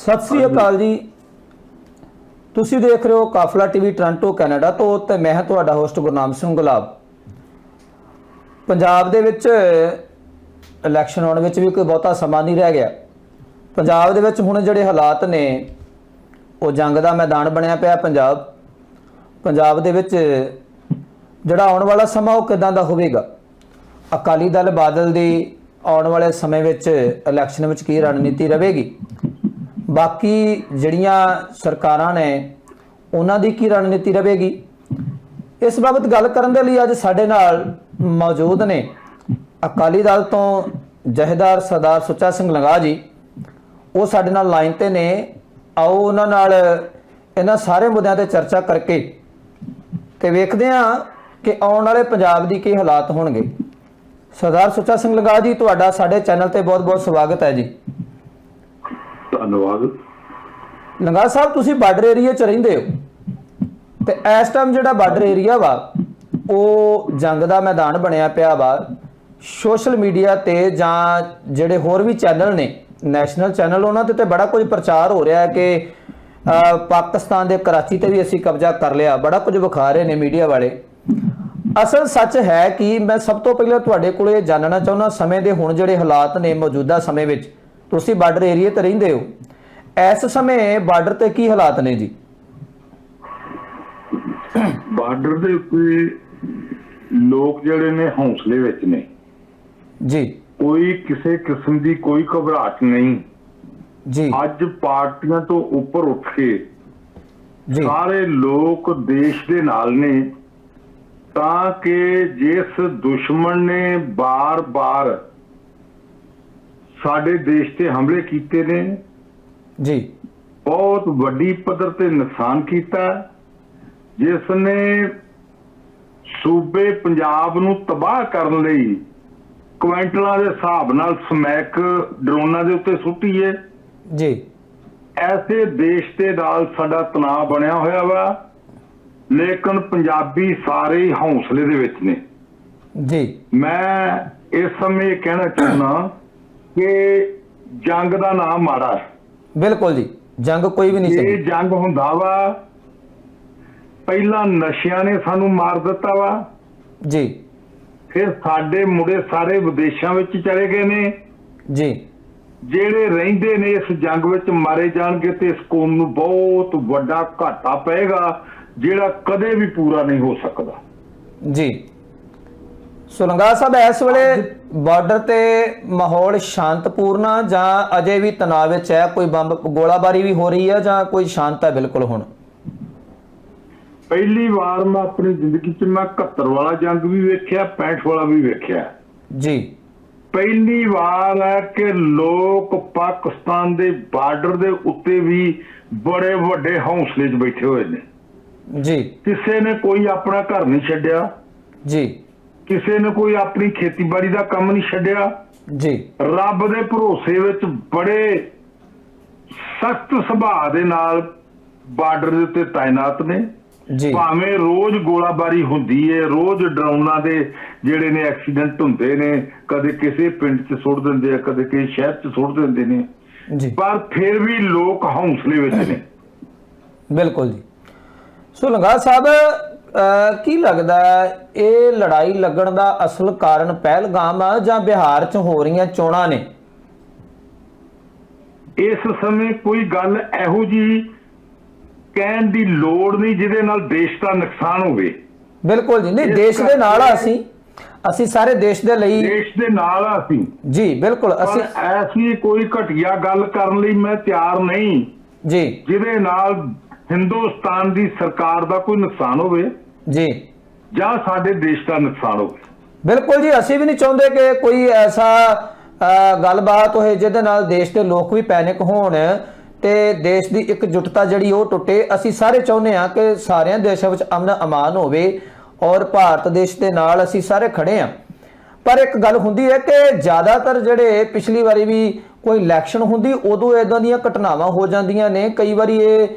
ਸਤਿ ਸ੍ਰੀ ਅਕਾਲ ਜੀ। ਤੁਸੀਂ ਦੇਖ ਰਹੇ ਹੋ ਕਾਫਲਾ ਟੀਵੀ ਟੋਰਾਂਟੋ, ਕੈਨੇਡਾ ਤੋਂ ਤੇ ਮੈਂ ਹਾਂ ਤੁਹਾਡਾ ਹੋਸਟ ਗੁਰਨਾਮ ਸਿੰਘ ਗੁਲਾਬ। ਪੰਜਾਬ ਦੇ ਵਿੱਚ ਇਲੈਕਸ਼ਨ ਆਉਣ ਵਿੱਚ ਵੀ ਕੋਈ ਬਹੁਤਾ ਸਮਾਂ ਨਹੀਂ ਰਹਿ ਗਿਆ। ਪੰਜਾਬ ਦੇ ਵਿੱਚ ਹੁਣ ਜਿਹੜੇ ਹਾਲਾਤ ਨੇ, ਉਹ ਜੰਗ ਦਾ ਮੈਦਾਨ ਬਣਿਆ ਪਿਆ ਪੰਜਾਬ। ਪੰਜਾਬ ਦੇ ਵਿੱਚ ਜਿਹੜਾ ਆਉਣ ਵਾਲਾ ਸਮਾਂ ਉਹ ਕਿਦਾਂ ਦਾ ਹੋਵੇਗਾ? ਅਕਾਲੀ ਦਲ ਬਾਦਲ ਦੀ ਆਉਣ ਵਾਲੇ ਸਮੇਂ ਵਿੱਚ ਇਲੈਕਸ਼ਨ ਵਿੱਚ ਕੀ ਰਣਨੀਤੀ ਰਹੇਗੀ? ਬਾਕੀ ਜਿਹੜੀਆਂ ਸਰਕਾਰਾਂ ਨੇ, ਉਹਨਾਂ ਦੀ ਕੀ ਰਣਨੀਤੀ ਰਹੇਗੀ? ਇਸ ਬਾਬਤ ਗੱਲ ਕਰਨ ਦੇ ਲਈ ਅੱਜ ਸਾਡੇ ਨਾਲ ਮੌਜੂਦ ਨੇ ਅਕਾਲੀ ਦਲ ਤੋਂ ਜਹੇਦਾਰ ਸਰਦਾਰ ਸੁੱਚਾ ਸਿੰਘ ਲੰਗਾ ਜੀ। ਉਹ ਸਾਡੇ ਨਾਲ ਲਾਈਨ ਤੇ ਨੇ। ਆਓ ਉਹਨਾਂ ਨਾਲ ਇਹਨਾਂ ਸਾਰੇ ਮੁੱਦਿਆਂ ਤੇ ਚਰਚਾ ਕਰਕੇ ਤੇ ਵੇਖਦੇ ਹਾਂ ਕਿ ਆਉਣ ਵਾਲੇ ਪੰਜਾਬ ਦੀ ਕੀ ਹਾਲਾਤ ਹੋਣਗੇ। ਸਰਦਾਰ ਸੁੱਚਾ ਸਿੰਘ ਲੰਗਾ ਜੀ, ਤੁਹਾਡਾ ਸਾਡੇ ਚੈਨਲ ਤੇ ਬਹੁਤ-ਬਹੁਤ ਸਵਾਗਤ ਹੈ ਜੀ। ਧੰਨਵਾਦ। ਨੰਗਾ ਸਾਹਿਬ, ਤੁਸੀਂ ਬਾਰਡਰ ਏਰੀਆ 'ਚ ਰਹਿੰਦੇ ਹੋ। ਤੇ ਇਸ ਟਾਈਮ ਜਿਹੜਾ ਬਾਰਡਰ ਏਰੀਆ ਵਾ, ਉਹ ਜੰਗ ਦਾ ਮੈਦਾਨ ਬਣਿਆ ਪਿਆ ਵਾ। ਸੋਸ਼ਲ ਮੀਡੀਆ ਤੇ ਜਾਂ ਜਿਹੜੇ ਹੋਰ ਵੀ ਚੈਨਲ ਨੇ, ਨੈਸ਼ਨਲ ਚੈਨਲ ਉਹਨਾਂ ਤੇ ਤੇ ਬੜਾ ਕੁਝ ਪ੍ਰਚਾਰ ਹੋ ਰਿਹਾ ਹੈ ਕਿ ਪਾਕਿਸਤਾਨ ਦੇ ਕਰਾਚੀ ਤੇ ਵੀ ਅਸੀਂ ਕਬਜ਼ਾ ਕਰ ਲਿਆ। ਬੜਾ ਕੁਝ ਵਿਖਾ ਰਹੇ ਨੇ ਮੀਡੀਆ ਵਾਲੇ। ਅਸਲ ਸੱਚ ਹੈ ਕਿ ਮੈਂ ਸਭ ਤੋਂ ਪਹਿਲਾਂ ਤੁਹਾਡੇ ਕੋਲ ਇਹ ਜਾਣਨਾ ਚਾਹੁੰਦਾ, ਸਮੇਂ ਦੇ ਹੁਣ ਜਿਹੜੇ ਹਾਲਾਤ ਨੇ ਮੌਜੂਦਾ ਸਮੇਂ ਵਿੱਚ ਤੁਸੀਂ ਬਾਰਡਰ ਏਰੀਆ ਤੇ ਰਹਿੰਦੇ ਹੋ। ਇਸ ਸਮੇਂ ਬਾਰਡਰ ਤੇ ਕੀ ਹਾਲਾਤ ਨੇ ਜੀ? ਬਾਰਡਰ ਦੇ ਉੱਤੇ ਲੋਕ ਜਿਹੜੇ ਨੇ ਹੌਸਲੇ ਵਿੱਚ ਨੇ। ਜੀ। ਕੋਈ ਕਿਸੇ ਕਿਸਮ ਦੀ ਕੋਈ ਘਬਰਾਹਟ ਨਹੀਂ। ਜੀ। ਅੱਜ ਪਾਰਟੀਆਂ ਤੋਂ ਉੱਪਰ ਉੱਠ ਕੇ ਜੀ। ਸਾਰੇ ਲੋਕ ਦੇਸ਼ ਦੇ ਨਾਲ ਨੇ। ਤਾਂ ਕਿ ਜਿਸ ਦੁਸ਼ਮਣ ਨੇ ਬਾਰ-ਬਾਰ ਸਾਡੇ ਦੇਸ਼ ਤੇ ਹਮਲੇ ਕੀਤੇ ਨੇ। ਜੀ। ਬਹੁਤ ਵੱਡੀ ਪੱਧਰ ਤੇ ਨੁਕਸਾਨ ਕੀਤਾ। ਜਿਸ ਨੇ ਸੂਬੇ ਪੰਜਾਬ ਨੂੰ ਤਬਾਹ ਕਰਨ ਲਈ ਕੁਇੰਟਲਾਂ ਦੇ ਹਿਸਾਬ ਨਾਲ ਸਮੈਕ ਡਰੋਨਾਂ ਦੇ ਉੱਤੇ ਸੁੱਟੀ ਹੈ ਜੀ। ਐਸੇ ਦੇਸ਼ ਦੇ ਨਾਲ ਸਾਡਾ ਤਣਾਅ ਬਣਿਆ ਹੋਇਆ ਵਾ ਲੇਕਿਨ ਪੰਜਾਬੀ ਸਾਰੇ ਹੌਸਲੇ ਦੇ ਵਿੱਚ ਨੇ। ਜੀ। ਮੈਂ ਇਸ ਸਮੇਂ ਇਹ ਕਹਿਣਾ ਚਾਹੁੰਦਾ ਕਿ ਜੰਗ ਦਾ ਨਾਮ ਮਾੜਾ ਹੈ। ਬਿਲਕੁਲ ਜੀ ਜੰਗ ਕੋਈ ਵੀ ਨਹੀਂ ਇਹ ਸੀ ਜੰਗ ਹੁੰਦਾ ਵਾ ਪਹਿਲਾਂ ਨਸ਼ਿਆਂ ਨੇ ਸਾਨੂੰ ਮਾਰ ਦਿੱਤਾ ਵਾ। ਜੀ। ਫਿਰ ਸਾਡੇ ਮੁੰਡੇ ਸਾਰੇ ਵਿਦੇਸ਼ਾਂ ਵਿੱਚ ਚਲੇ ਗਏ ਨੇ। ਜੀ। ਜਿਹੜੇ ਰਹਿੰਦੇ ਨੇ ਇਸ ਜੰਗ ਵਿੱਚ ਮਾਰੇ ਜਾਣਗੇ ਤੇ ਇਸ ਕੌਮ ਨੂੰ ਬਹੁਤ ਵੱਡਾ ਘਾਟਾ ਪਏਗਾ ਜਿਹੜਾ ਕਦੇ ਵੀ ਪੂਰਾ ਨਹੀਂ ਹੋ ਸਕਦਾ। ਜੀ। ਸੁਲੰਗਾ ਸਾਹਿਬ ਇਸ ਵੇਲੇ ਬਾਰਡਰ ਤੇ ਮਾਹੌਲ ਸ਼ਾਂਤਪੂਰਨ ਜਾਂ ਅਜੇ ਵੀ ਤਣਾਅ ਵਿੱਚ ਹੈ? ਕੋਈ ਬੰਬ ਗੋਲਾਬਾਰੀ ਵੀ ਹੋ ਰਹੀ ਹੈ ਜਾਂ ਕੋਈ ਸ਼ਾਂਤ ਹੈ ਬਿਲਕੁਲ ਹੁਣ? ਪਹਿਲੀ ਵਾਰ ਮੈਂ ਆਪਣੀ ਜ਼ਿੰਦਗੀ 'ਚ ਮੈਂ 71 ਵਾਲਾ ਜੰਗ ਵੀ ਵੇਖਿਆ 65 ਵਾਲਾ ਵੀ ਵੇਖਿਆ। ਜੀ। ਪਹਿਲੀ ਵਾਰ ਹੈ ਕਿ ਲੋਕ ਪਾਕਿਸਤਾਨ ਦੇ ਬਾਰਡਰ ਦੇ ਉੱਤੇ ਵੀ ਬੜੇ ਵੱਡੇ ਹੌਸਲੇ 'ਚ ਬੈਠੇ ਹੋਏ ਨੇ। ਜੀ। ਕਿਸੇ ਨੇ ਕੋਈ ਆਪਣਾ ਘਰ ਨਹੀਂ ਛੱਡਿਆ। ਜੀ। ਕਿਸੇ ਨੇ ਕੋਈ ਆਪਣੀ ਖੇਤੀਬਾੜੀ ਦਾ ਕੰਮ ਨਹੀਂ ਛੱਡਿਆ। ਜੀ। ਰੱਬ ਦੇ ਭਰੋਸੇ ਵਿੱਚ ਬੜੇ ਸਖਤ ਸੁਭਾਅ ਦੇ ਨਾਲ ਬਾਰਡਰ ਦੇ ਉੱਤੇ ਤਾਇਨਾਤ ਨੇ। ਜੀ। ਭਾਵੇਂ ਰੋਜ਼ ਗੋਲਾਬਾਰੀ ਹੁੰਦੀ ਹੈ ਰੋਜ਼ ਡਰਾਉਣਾ ਦੇ ਜਿਹੜੇ ਨੇ ਐਕਸੀਡੈਂਟ ਹੁੰਦੇ ਨੇ ਕਦੇ ਕਿਸੇ ਪਿੰਡ 'ਚ ਸੁੱਟ ਦਿੰਦੇ ਆ ਕਦੇ ਕਿਸੇ ਸ਼ਹਿਰ 'ਚ ਸੁੱਟ ਦਿੰਦੇ ਨੇ। ਜੀ। ਪਰ ਫਿਰ ਵੀ ਲੋਕ ਹੌਸਲੇ ਵਿੱਚ ਨੇ। ਬਿਲਕੁਲ ਜੀ। ਸੋ ਲੰਗਾ ਸਾਹਿਬ ਕੀ ਲੱਗਦਾ ਇਹ ਲੜਾਈ ਲੱਗਣ ਦਾ ਅਸਲ ਕਾਰਨ ਪਹਿਲਗਾਮ ਆ ਜਾਂ ਬਿਹਾਰ 'ਚ ਹੋ ਰਹੀਆਂ ਚੋਣਾਂ ਨੇ? ਇਸ ਸਮੇਂ ਕੋਈ ਗੱਲ ਇਹੋ ਜੀ ਕਹਿਣ ਦੀ ਲੋੜ ਨਹੀਂ ਜਿਹਦੇ ਨਾਲ ਦੇਸ਼ ਦਾ ਨੁਕਸਾਨ ਹੋਵੇ। ਬਿਲਕੁਲ ਜੀ। ਨਹੀਂ ਦੇਸ਼ ਦੇ ਨਾਲ ਆ ਅਸੀਂ। ਅਸੀਂ ਸਾਰੇ ਦੇਸ਼ ਦੇ ਲਈ ਦੇਸ਼ ਦੇ ਨਾਲ ਆ ਅਸੀਂ। ਜੀ ਬਿਲਕੁਲ। ਅਸੀਂ ਐਸੀ ਕੋਈ ਘਟੀਆ ਗੱਲ ਕਰਨ ਲਈ ਮੈਂ ਤਿਆਰ ਨਹੀਂ। ਜੀ। ਜਿਹਦੇ ਨਾਲ ਹਿੰਦੁਸਤਾਨ ਦੀ ਸਰਕਾਰ ਦਾ ਕੋਈ ਨੁਕਸਾਨ ਹੋਵੇ ਜੀ। ਜਾਂ ਸਾਡੇ ਦੇਸ਼ ਦਾ ਨੁਕਸਾਨ ਹੋਵੇ। ਬਿਲਕੁਲ ਜੀ ਅਸੀਂ ਵੀ ਨਹੀਂ ਚਾਹੁੰਦੇ ਕਿ ਕੋਈ ਐਸਾ ਗੱਲਬਾਤ ਹੋਏ ਜਿਹਦੇ ਨਾਲ ਦੇਸ਼ ਦੇ ਲੋਕ ਵੀ ਪੈਨਿਕ ਹੋਣ ਤੇ ਦੇਸ਼ ਦੀ ਇਕਜੁੱਟਤਾ ਜਿਹੜੀ ਉਹ ਟੁੱਟੇ। ਅਸੀਂ ਸਾਰੇ ਚਾਹੁੰਦੇ ਹਾਂ ਕਿ ਸਾਰਿਆਂ ਦੇਸ਼ਾਂ ਵਿੱਚ ਅਮਨ ਅਮਾਨ ਹੋਵੇ ਔਰ ਭਾਰਤ ਦੇਸ਼ ਦੇ ਨਾਲ ਅਸੀਂ ਸਾਰੇ ਖੜੇ ਹਾਂ। ਪਰ ਇੱਕ ਗੱਲ ਹੁੰਦੀ ਹੈ ਕਿ ਜ਼ਿਆਦਾਤਰ ਜਿਹੜੇ ਪਿਛਲੀ ਵਾਰੀ ਵੀ ਕੋਈ ਇਲੈਕਸ਼ਨ ਹੁੰਦੀ ਉਦੋਂ ਇਦਾਂ ਦੀਆਂ ਘਟਨਾਵਾਂ ਹੋ ਜਾਂਦੀਆਂ ਨੇ। ਕਈ ਵਾਰੀ ਇਹ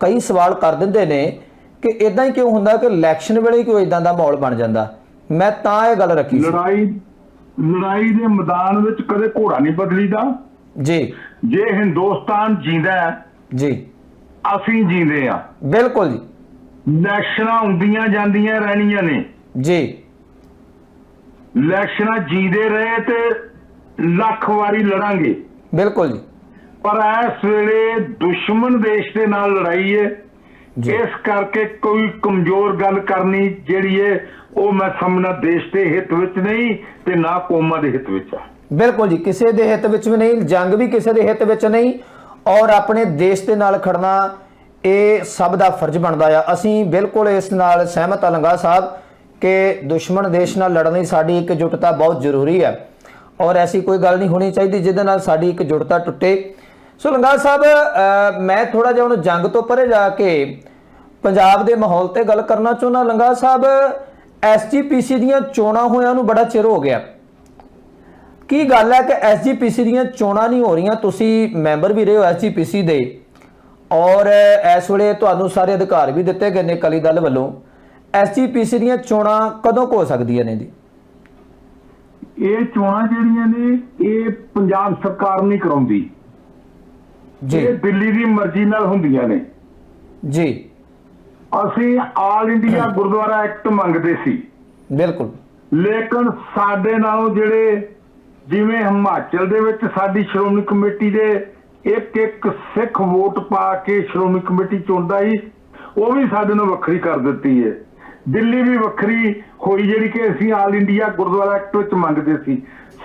ਕਈ ਸਵਾਲ ਕਰ ਦਿੰਦੇ ਨੇ ਕਿ ਇਦਾਂ ਹੀ ਕਿਉਂ ਹੁੰਦਾ ਕਿ ਇਲੈਕਸ਼ਨ ਵੇਲੇ ਕਿਉਂ ਇਦਾਂ ਦਾ ਮਾਹੌਲ ਬਣ ਜਾਂਦਾ? ਮੈਂ ਤਾਂ ਇਹ ਗੱਲ ਰੱਖੀ ਸੀ। ਲੜਾਈ ਲੜਾਈ ਦੇ ਮੈਦਾਨ ਵਿੱਚ ਕਦੇ ਘੋੜਾ ਨਹੀਂ ਬਦਲੀਦਾ। ਜੀ। ਜੇ ਹਿੰਦੁਸਤਾਨ ਜਿੰਦਾ ਹੈ, ਜੀ। ਅਸੀਂ ਜਿੰਦੇ ਆ ਬਿਲਕੁਲ ਜੀ। ਇਲੈਕਸ਼ਨਾਂ ਹੁੰਦੀਆਂ ਜਾਂਦੀਆਂ ਰਹਿਣੀਆਂ ਨੇ। ਜੀ। ਇਲੈਕਸ਼ਨਾਂ ਜੀਂਦੇ ਰਹੇ ਤੇ ਲੱਖ ਵਾਰੀ ਲੜਾਂਗੇ। ਬਿਲਕੁਲ ਜੀ। ਪਰ ਇਸ ਵੇਲੇ ਦੁਸ਼ਮਣ ਦੇਸ਼ ਦੇ ਨਾਲ ਲੜਾਈ ਹੈ ਇਸ ਕਰਕੇ ਕੋਈ ਕਮਜ਼ੋਰ ਗੱਲ ਕਰਨੀ ਜਿਹੜੀ ਹੈ ਉਹ ਮੈਂ ਸਮਝਣਾ ਦੇਸ਼ ਦੇ ਹਿੱਤ ਵਿੱਚ ਨਹੀਂ ਤੇ ਨਾ ਕੌਮਾਂ ਦੇ ਹਿੱਤ ਵਿੱਚ ਆ। ਬਿਲਕੁਲ ਜੀ ਕਿਸੇ ਦੇ ਹਿੱਤ ਵਿੱਚ ਵੀ ਨਹੀਂ ਜੰਗ ਵੀ ਕਿਸੇ ਦੇ ਹਿੱਤ ਵਿੱਚ ਨਹੀਂ ਔਰ ਆਪਣੇ ਦੇਸ਼ ਦੇ ਨਾਲ ਖੜਨਾ ਇਹ ਸਭ ਦਾ ਫਰਜ਼ ਬਣਦਾ ਆ। ਅਸੀਂ ਬਿਲਕੁਲ ਇਸ ਨਾਲ ਸਹਿਮਤ ਹਾਂ ਲੰਗਾ ਸਾਹਿਬ ਕਿ ਦੁਸ਼ਮਣ ਦੇਸ਼ ਨਾਲ ਲੜਨ ਲਈ ਸਾਡੀ ਇਕਜੁੱਟਤਾ ਬਹੁਤ ਜ਼ਰੂਰੀ ਹੈ ਔਰ ਐਸੀ ਕੋਈ ਗੱਲ ਨਹੀਂ ਹੋਣੀ ਚਾਹੀਦੀ ਜਿਹਦੇ ਨਾਲ ਸਾਡੀ ਇਕਜੁੱਟਤਾ ਟੁੱਟੇ। ਸੋ ਲੰਗਾ ਸਾਹਿਬ ਅਹ, ਮੈਂ ਥੋੜਾ ਜਿਹਾ ਹੁਣ ਜੰਗ ਤੋਂ ਪਰੇ ਜਾ ਕੇ ਪੰਜਾਬ ਦੇ ਮਾਹੌਲ ਤੇ ਗੱਲ ਕਰਨਾ ਚਾਹੁੰਦਾ। ਲੰਗਾ ਸਾਹਿਬ ਐਸਜੀਪੀਸੀ ਦੀਆਂ ਚੋਣਾਂ ਹੋਇਆਂ ਨੂੰ ਬੜਾ ਚਿਰ ਹੋ ਗਿਆ। ਕੀ ਗੱਲ ਹੈ ਕਿ ਐਸਜੀਪੀਸੀ ਦੀਆਂ ਚੋਣਾਂ ਨਹੀਂ ਹੋ ਰਹੀਆਂ? ਤੁਸੀਂ ਮੈਂਬਰ ਵੀ ਰਹੇ ਹੋ ਐਸਜੀਪੀਸੀ ਦੇ। ਔਰ ਇਸ ਵੇਲੇ ਤੁਹਾਨੂੰ ਸਾਰੇ ਅਧਿਕਾਰ ਵੀ ਦਿੱਤੇ ਗਏ ਨੇ ਅਕਾਲੀ ਦਲ ਵੱਲੋਂ। ਐਸਜੀਪੀਸੀ ਦੀਆਂ ਚੋਣਾਂ ਕਦੋਂ ਕੁ ਹੋ ਸਕਦੀਆਂ ਨੇ ਜੀ? ਇਹ ਚੋਣਾਂ ਜਿਹੜੀਆਂ ਨੇ ਇਹ ਪੰਜਾਬ ਸਰਕਾਰ ਨਹੀਂ ਕਰਾਉਂਦੀ। ਇਹ ਦਿੱਲੀ ਦੀ ਮਰਜ਼ੀ ਨਾਲ ਹੁੰਦੀਆਂ ਨੇ। ਜੀ। ਅਸੀਂ ਆਲ ਇੰਡੀਆ ਗੁਰਦੁਆਰਾ ਐਕਟ ਮੰਗਦੇ ਸੀ। ਬਿਲਕੁਲ। ਲੇਕਿਨ ਸਾਡੇ ਨਾਲੋਂ ਜਿਹੜੇ ਜਿਵੇਂ ਹਿਮਾਚਲ ਦੇ ਵਿੱਚ ਸਾਡੀ ਸ਼੍ਰੋਮਣੀ ਕਮੇਟੀ ਦੇ ਇੱਕ ਇੱਕ ਸਿੱਖ ਵੋਟ ਪਾ ਕੇ ਸ਼੍ਰੋਮਣੀ ਕਮੇਟੀ ਚੁਣਦਾ ਸੀ ਉਹ ਵੀ ਸਾਡੇ ਨਾਲ ਵੱਖਰੀ ਕਰ ਦਿੱਤੀ ਹੈ। ਦਿੱਲੀ ਵੀ ਵੱਖਰੀ ਹੋਈ ਜਿਹੜੀ ਕਿ ਅਸੀਂ ਆਲ ਇੰਡੀਆ ਗੁਰਦੁਆਰਾ ਐਕਟ ਵਿੱਚ ਮੰਗਦੇ ਸੀ।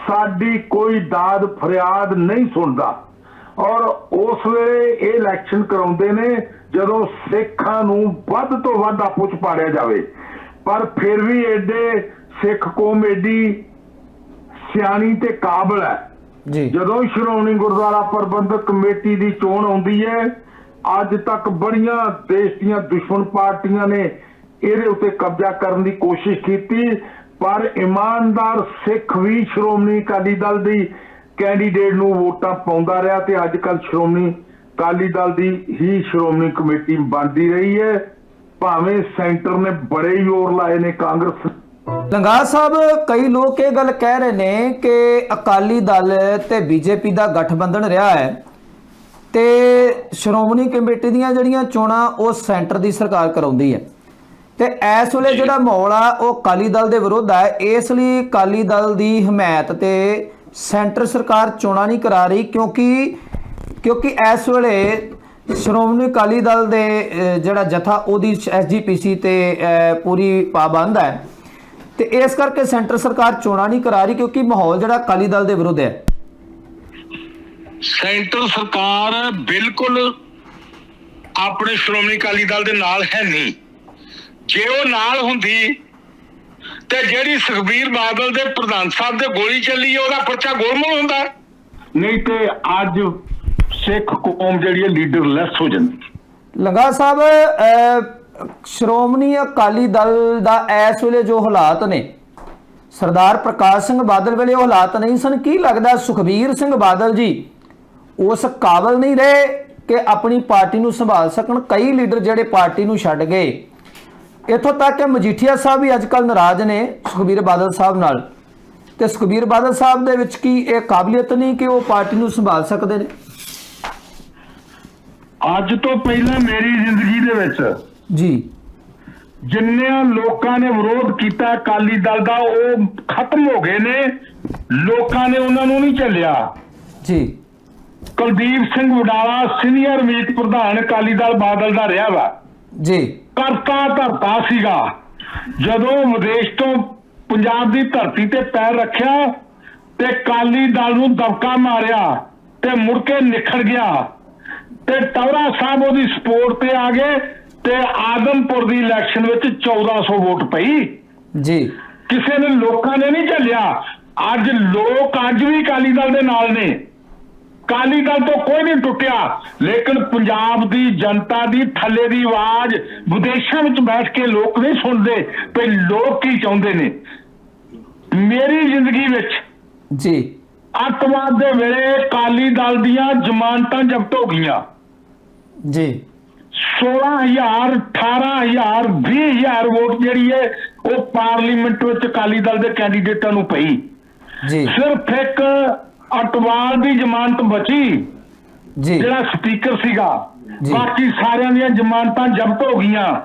ਸਾਡੀ ਕੋਈ ਦਾਦ ਫਰਿਆਦ ਨਹੀਂ ਸੁਣਦਾ। ਔਰ ਉਸ ਵੇਲੇ ਇਹ ਇਲੈਕਸ਼ਨ ਕਰਾਉਂਦੇ ਨੇ ਜਦੋਂ ਸਿੱਖਾਂ ਨੂੰ ਵੱਧ ਤੋਂ ਵੱਧ ਆਪੋ ਚ ਪਾੜਿਆ ਜਾਵੇ। ਪਰ ਫਿਰ ਵੀ ਐਡੇ ਸਿੱਖ ਕੌਮ ਏਡੀ ਸਿਆਣੀ ਤੇ ਕਾਬਲ ਹੈ। ਜੀ। ਜਦੋਂ ਸ਼੍ਰੋਮਣੀ ਗੁਰਦੁਆਰਾ ਪ੍ਰਬੰਧਕ ਕਮੇਟੀ ਦੀ ਚੋਣ ਆਉਂਦੀ ਹੈ ਅੱਜ ਤੱਕ ਬੜੀਆਂ ਦੇਸ਼ ਦੀਆਂ ਦੁਸ਼ਮਣ ਪਾਰਟੀਆਂ ਨੇ ਇਹਦੇ ਉੱਤੇ ਕਬਜ਼ਾ ਕਰਨ ਦੀ ਕੋਸ਼ਿਸ਼ ਕੀਤੀ ਪਰ ਇਮਾਨਦਾਰ ਸਿੱਖ ਵੀ ਸ਼੍ਰੋਮਣੀ ਅਕਾਲੀ ਦਲ ਦੀ ਕੈਂਡੀਡੇਟ ਨੂੰ ਵੋਟਾਂ ਪਾਉਂਦਾ ਰਿਹਾ ਤੇ ਅੱਜ ਕੱਲ ਸ਼੍ਰੋਮਣੀ ਅਕਾਲੀ ਦਲ ਦੀ ਹੀ ਸ਼੍ਰੋਮਣੀ ਕਮੇਟੀ ਬਣਦੀ ਰਹੀ ਹੈ। ਭਾਵੇਂ ਸੈਂਟਰ ਨੇ ਬੜੇ ਜ਼ੋਰ ਲਾਏ ਨੇ ਕਾਂਗਰਸ। ਲੰਗਾ ਸਾਹਿਬ ਕਈ ਲੋਕ ਇਹ ਗੱਲ ਕਹਿ ਰਹੇ ਨੇ ਕਿ ਅਕਾਲੀ ਦਲ ਤੇ ਬੀਜੇਪੀ ਦਾ ਗਠਬੰਧਨ ਰਿਹਾ ਹੈ ਤੇ ਸ਼੍ਰੋਮਣੀ ਕਮੇਟੀ ਦੀਆਂ ਜਿਹੜੀਆਂ ਚੋਣਾਂ ਉਹ ਸੈਂਟਰ ਦੀ ਸਰਕਾਰ ਕਰਾਉਂਦੀ ਹੈ। ਤੇ ਇਸ ਵੇਲੇ ਜਿਹੜਾ ਮਾਹੌਲ ਆ ਉਹ ਅਕਾਲੀ ਦਲ ਦੇ ਵਿਰੁੱਧ ਹੈ ਇਸ ਲਈ ਅਕਾਲੀ ਦਲ ਦੀ ਹਮਾਇਤ ਤੇ ਸੈਂਟਰ ਸਰਕਾਰ ਚੋਣਾਂ ਨਹੀਂ ਕਰਾ ਰਹੀ ਕਿਉਂਕਿ ਕਿਉਂਕਿ ਇਸ ਵੇਲੇ ਸ਼੍ਰੋਮਣੀ ਅਕਾਲੀ ਦਲ ਦੇ ਜਿਹੜਾ ਜਥਾ ਉਹਦੀ ਐਸਜੀਪੀਸੀ ਤੇ ਪੂਰੀ ਪਾਬੰਦ ਹੈ। ਤੇ ਇਸ ਕਰਕੇ ਸੈਂਟਰ ਸਰਕਾਰ ਚੋਣਾਂ ਨਹੀਂ ਕਰਾ ਰਹੀ ਕਿਉਂਕਿ ਮਾਹੌਲ ਜਿਹੜਾ ਅਕਾਲੀ ਦਲ ਦੇ ਵਿਰੁੱਧ ਹੈ। ਸੈਂਟਰ ਸਰਕਾਰ ਬਿਲਕੁਲ ਆਪਣੇ ਸ਼੍ਰੋਮਣੀ ਅਕਾਲੀ ਦਲ ਦੇ ਨਾਲ ਹੈ ਨਹੀਂ। ਜੇ ਉਹ ਨਾਲ ਹੁੰਦੀ ਤੇ ਜਿਹੜੀ ਸੁਖਬੀਰ ਬਾਦਲ ਦੇ ਪ੍ਰਧਾਨ ਸਾਹਿਬ ਦੇ ਗੋਲੀ ਚੱਲੀ ਹੈ, ਉਹਦਾ ਪਰਚਾ ਗੋਲਮੋਲ ਹੁੰਦਾ ਨਹੀਂ ਤੇ ਅੱਜ ਸਿੱਖ ਕੌਮ ਜਿਹੜੀ ਹੈ ਲੀਡਰਲੈਸ ਹੋ ਜਾਂਦੀ ਲੰਗਾ ਸਾਹਿਬ ਸ਼੍ਰੋਮਣੀ ਅਕਾਲੀ ਦਲ ਦਾ ਇਸ ਵੇਲੇ ਜੋ ਹਾਲਾਤ ਨੇ ਸਰਦਾਰ ਪ੍ਰਕਾਸ਼ ਸਿੰਘ ਬਾਦਲ ਵੇਲੇ ਉਹ ਹਾਲਾਤ ਨਹੀਂ ਸਨ। ਕੀ ਲੱਗਦਾ ਸੁਖਬੀਰ ਸਿੰਘ ਬਾਦਲ ਜੀ ਉਸ ਕਾਬਲ ਨਹੀਂ ਰਹੇ ਕਿ ਆਪਣੀ ਪਾਰਟੀ ਨੂੰ ਸੰਭਾਲ ਸਕਣ? ਕਈ ਲੀਡਰ ਜਿਹੜੇ ਪਾਰਟੀ ਨੂੰ ਛੱਡ ਗਏ। ਇੱਥੋਂ ਤੱਕ ਕਿ ਮਜੀਠੀਆ ਸਾਹਿਬ ਵੀ ਅੱਜਕੱਲ ਨਾਰਾਜ਼ ਨੇ ਸੁਖਬੀਰ ਬਾਦਲ ਸਾਹਿਬ ਨਾਲ। ਤੇ ਸੁਖਬੀਰ ਬਾਦਲ ਸਾਹਿਬ ਦੇ ਵਿੱਚ ਕੀ ਇਹ ਕਾਬਲੀਅਤ ਨਹੀਂ ਕਿ ਉਹ ਪਾਰਟੀ ਨੂੰ ਸੰਭਾਲ ਸਕਦੇ ਨੇ? ਅੱਜ ਤੋਂ ਪਹਿਲਾਂ ਮੇਰੀ ਜ਼ਿੰਦਗੀ ਦੇ ਵਿੱਚ ਜੀ। ਜਿੰਨੇ ਲੋਕਾਂ ਨੇ ਵਿਰੋਧ ਕੀਤਾ ਅਕਾਲੀ ਦਲ ਦਾ ਉਹ ਖਤਮ ਹੋ ਗਏ ਨੇ। ਲੋਕਾਂ ਨੇ ਉਹਨਾਂ ਨੂੰ ਨਹੀਂ ਝੱਲਿਆ। ਜੀ। ਕੁਲਦੀਪ ਸਿੰਘ ਵਡਾਲਾ ਸੀਨੀਅਰ ਮੀਤ ਪ੍ਰਧਾਨ ਅਕਾਲੀ ਦਲ ਬਾਦਲ ਦਾ ਰਿਹਾ ਵਾ। ਜੀ। ਕਰਤਾ ਧਰਤਾ ਸੀਗਾ। ਜਦੋਂ ਵਿਦੇਸ਼ ਤੋਂ ਪੰਜਾਬ ਦੀ ਧਰਤੀ ਤੇ ਪੈਰ ਰੱਖਿਆ ਤੇ ਕਾਲੀ ਦਲ ਨੂੰ ਦਬਕਾ ਮਾਰਿਆ ਤੇ ਮੁੜ ਕੇ ਨਿਖੜ ਗਿਆ ਤੇ ਟੌਰਾ ਸਾਹਿਬ ਉਹਦੀ ਸਪੋਰਟ ਤੇ ਆ ਗਏ ਤੇ ਆਦਮਪੁਰ ਦੀ ਇਲੈਕਸ਼ਨ ਵਿੱਚ 1400 ਵੋਟ ਪਈ। ਜੀ। ਕਿਸੇ ਨੇ ਲੋਕਾਂ ਨੇ ਨਹੀਂ ਝੱਲਿਆ। ਅੱਜ ਲੋਕ ਅੱਜ ਵੀ ਕਾਲੀ ਦਲ ਦੇ ਨਾਲ ਨੇ। ਕਾਲੀ ਦਲ ਤੋਂ ਕੋਈ ਨਹੀਂ ਟੁੱਟਿਆ। ਲੇਕਿਨ ਪੰਜਾਬ ਦੀ ਜਨਤਾ ਦੀ ਥੱਲੇ ਦੀ ਆਵਾਜ਼ ਵਿਦੇਸ਼ਾਂ ਵਿੱਚ ਬੈਠ ਕੇ ਲੋਕ ਨਹੀਂ ਸੁਣਦੇ ਤੇ ਲੋਕ ਕੀ ਚਾਹੁੰਦੇ ਨੇ? ਮੇਰੀ ਜ਼ਿੰਦਗੀ ਵਿੱਚ ਜੀ। ਅੱਤਵਾਦ ਦੇ ਵੇਲੇ ਕਾਲੀ ਦਲ ਦੀਆਂ ਜ਼ਮਾਨਤਾਂ ਜ਼ਬਤ ਹੋ ਗਈਆਂ। ਜੀ। 16000 18000 20000 ਵੋਟ ਜਿਹੜੀ ਹੈ ਉਹ ਪਾਰਲੀਮੈਂਟ ਵਿੱਚ ਅਕਾਲੀ ਦਲ ਦੇ ਕੈਂਡੀਡੇਟਾਂ ਨੂੰ ਪਈ। ਜੀ। ਸਿਰਫ ਇੱਕ ਅਟਵਾਲ ਦੀ ਜ਼ਮਾਨਤ ਬਚੀ। ਜੀ। ਜਿਹੜਾ ਸਪੀਕਰ ਸੀਗਾ। ਬਾਕੀ ਸਾਰਿਆਂ ਦੀਆਂ ਜ਼ਮਾਨਤਾਂ ਜ਼ਬਤ ਹੋ ਗਈਆਂ।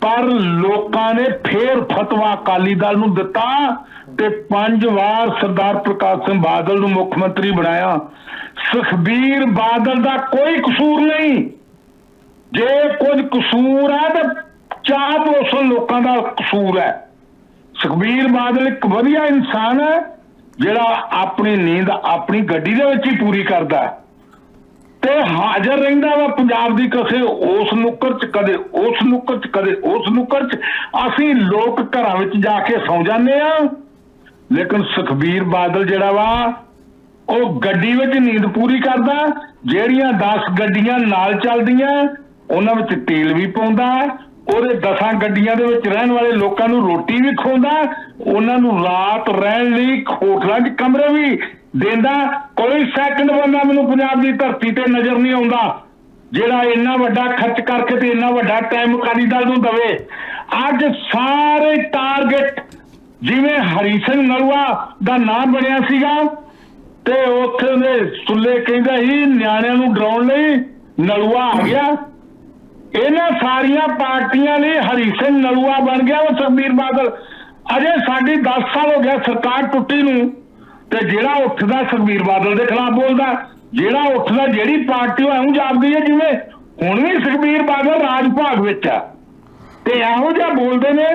ਪਰ ਲੋਕਾਂ ਨੇ ਫੇਰ ਫਤਵਾ ਅਕਾਲੀ ਦਲ ਨੂੰ ਦਿੱਤਾ ਤੇ ਪੰਜ ਵਾਰ ਸਰਦਾਰ ਪ੍ਰਕਾਸ਼ ਸਿੰਘ ਬਾਦਲ ਨੂੰ ਮੁੱਖ ਮੰਤਰੀ ਬਣਾਇਆ। ਸੁਖਬੀਰ ਬਾਦਲ ਦਾ ਕੋਈ ਕਸੂਰ ਨਹੀਂ। ਜੇ ਕੁਝ ਕਸੂਰ ਹੈ ਤਾਂ ਚਾਹ ਪੋਸਣ ਲੋਕਾਂ ਦਾ ਕਸੂਰ ਹੈ। ਸੁਖਬੀਰ ਬਾਦਲ ਇੱਕ ਵਧੀਆ ਇਨਸਾਨ ਹੈ। ਜਿਹੜਾ ਆਪਣੀ ਨੀਂਦ ਆਪਣੀ ਗੱਡੀ ਦੇ ਵਿੱਚ ਹੀ ਪੂਰੀ ਕਰਦਾ ਤੇ ਹਾਜ਼ਰ ਰਹਿੰਦਾ ਵਾ ਪੰਜਾਬ ਦੀ ਕਿਸੇ, ਉਸ ਨੁੱਕਰ ਚ ਕਦੇ, ਉਸ ਨੁੱਕਰ ਚ ਕਦੇ, ਉਸ ਨੁੱਕਰ ਚ। ਅਸੀਂ ਲੋਕ ਘਰਾਂ ਵਿੱਚ ਜਾ ਕੇ ਸੌ ਜਾਂਦੇ ਆ ਲੇਕਿਨ ਸੁਖਬੀਰ ਬਾਦਲ ਜਿਹੜਾ ਵਾ, ਉਹ ਗੱਡੀ ਵਿੱਚ ਨੀਂਦ ਪੂਰੀ ਕਰਦਾ ਜਿਹੜੀਆਂ 10 ਗੱਡੀਆਂ ਨਾਲ ਚੱਲਦੀਆਂ, ਉਹਨਾਂ ਵਿੱਚ ਤੇਲ ਵੀ ਪਾਉਂਦਾ ਉਹਦੇ 10 ਗੱਡੀਆਂ ਦੇ ਵਿੱਚ ਰਹਿਣ ਵਾਲੇ ਲੋਕਾਂ ਨੂੰ ਰੋਟੀ ਵੀ ਖਵਾਉਂਦਾ, ਉਹਨਾਂ ਨੂੰ ਰਾਤ ਰਹਿਣ ਲਈ ਹੋਟਲਾਂ 'ਚ ਕਮਰੇ ਵੀ ਦਿੰਦਾ। ਕੋਈ ਸੈਕਿੰਡ ਬੰਦਾ ਮੈਨੂੰ ਪੰਜਾਬ ਦੀ ਧਰਤੀ ਤੇ ਨਜ਼ਰ ਨਹੀਂ ਆਉਂਦਾ, ਜਿਹੜਾ ਇੰਨਾ ਵੱਡਾ ਖਰਚ ਕਰਕੇ ਤੇ ਇੰਨਾ ਵੱਡਾ ਟਾਈਮ ਅਕਾਲੀ ਦਲ ਨੂੰ ਦਵੇ। ਅੱਜ ਸਾਰੇ ਟਾਰਗੇਟ ਜਿਵੇਂ ਹਰੀ ਸਿੰਘ ਨਲੂਆ ਦਾ ਨਾਮ ਬਣਿਆ ਸੀਗਾ, ਤੇ ਉੱਥੇ ਦੇ ਸੁੱਲੇ ਕਹਿੰਦਾ ਸੀ, ਨਿਆਣਿਆਂ ਨੂੰ ਡਰਾਉਣ ਲਈ ਨਲੂਆ ਆ ਗਿਆ। ਇਹਨਾਂ ਸਾਰੀਆਂ ਪਾਰਟੀਆਂ ਲਈ ਹਰੀ ਸਿੰਘ ਨਲੂਆ ਬਣ ਗਿਆ ਉਹ ਸੁਖਬੀਰ ਬਾਦਲ। ਅਜੇ ਸਾਡੀ 10 ਸਾਲ ਹੋ ਗਿਆ ਸਰਕਾਰ ਟੁੱਟੀ ਨੂੰ ਤੇ ਜਿਹੜਾ ਉੱਠਦਾ ਸੁਖਬੀਰ ਬਾਦਲ ਦੇ ਖਿਲਾਫ ਬੋਲਦਾ। ਜਿਹੜਾ ਉੱਠਦਾ ਜਿਹੜੀ ਪਾਰਟੀ ਉਹ ਐਉਂ ਜਾਪਦੀ ਹੈ ਜਿਵੇਂ ਹੁਣ ਵੀ ਸੁਖਬੀਰ ਬਾਦਲ ਰਾਜ ਭਾਗ ਵਿੱਚ ਆ। ਤੇ ਇਹੋ ਜਿਹਾ ਬੋਲਦੇ ਨੇ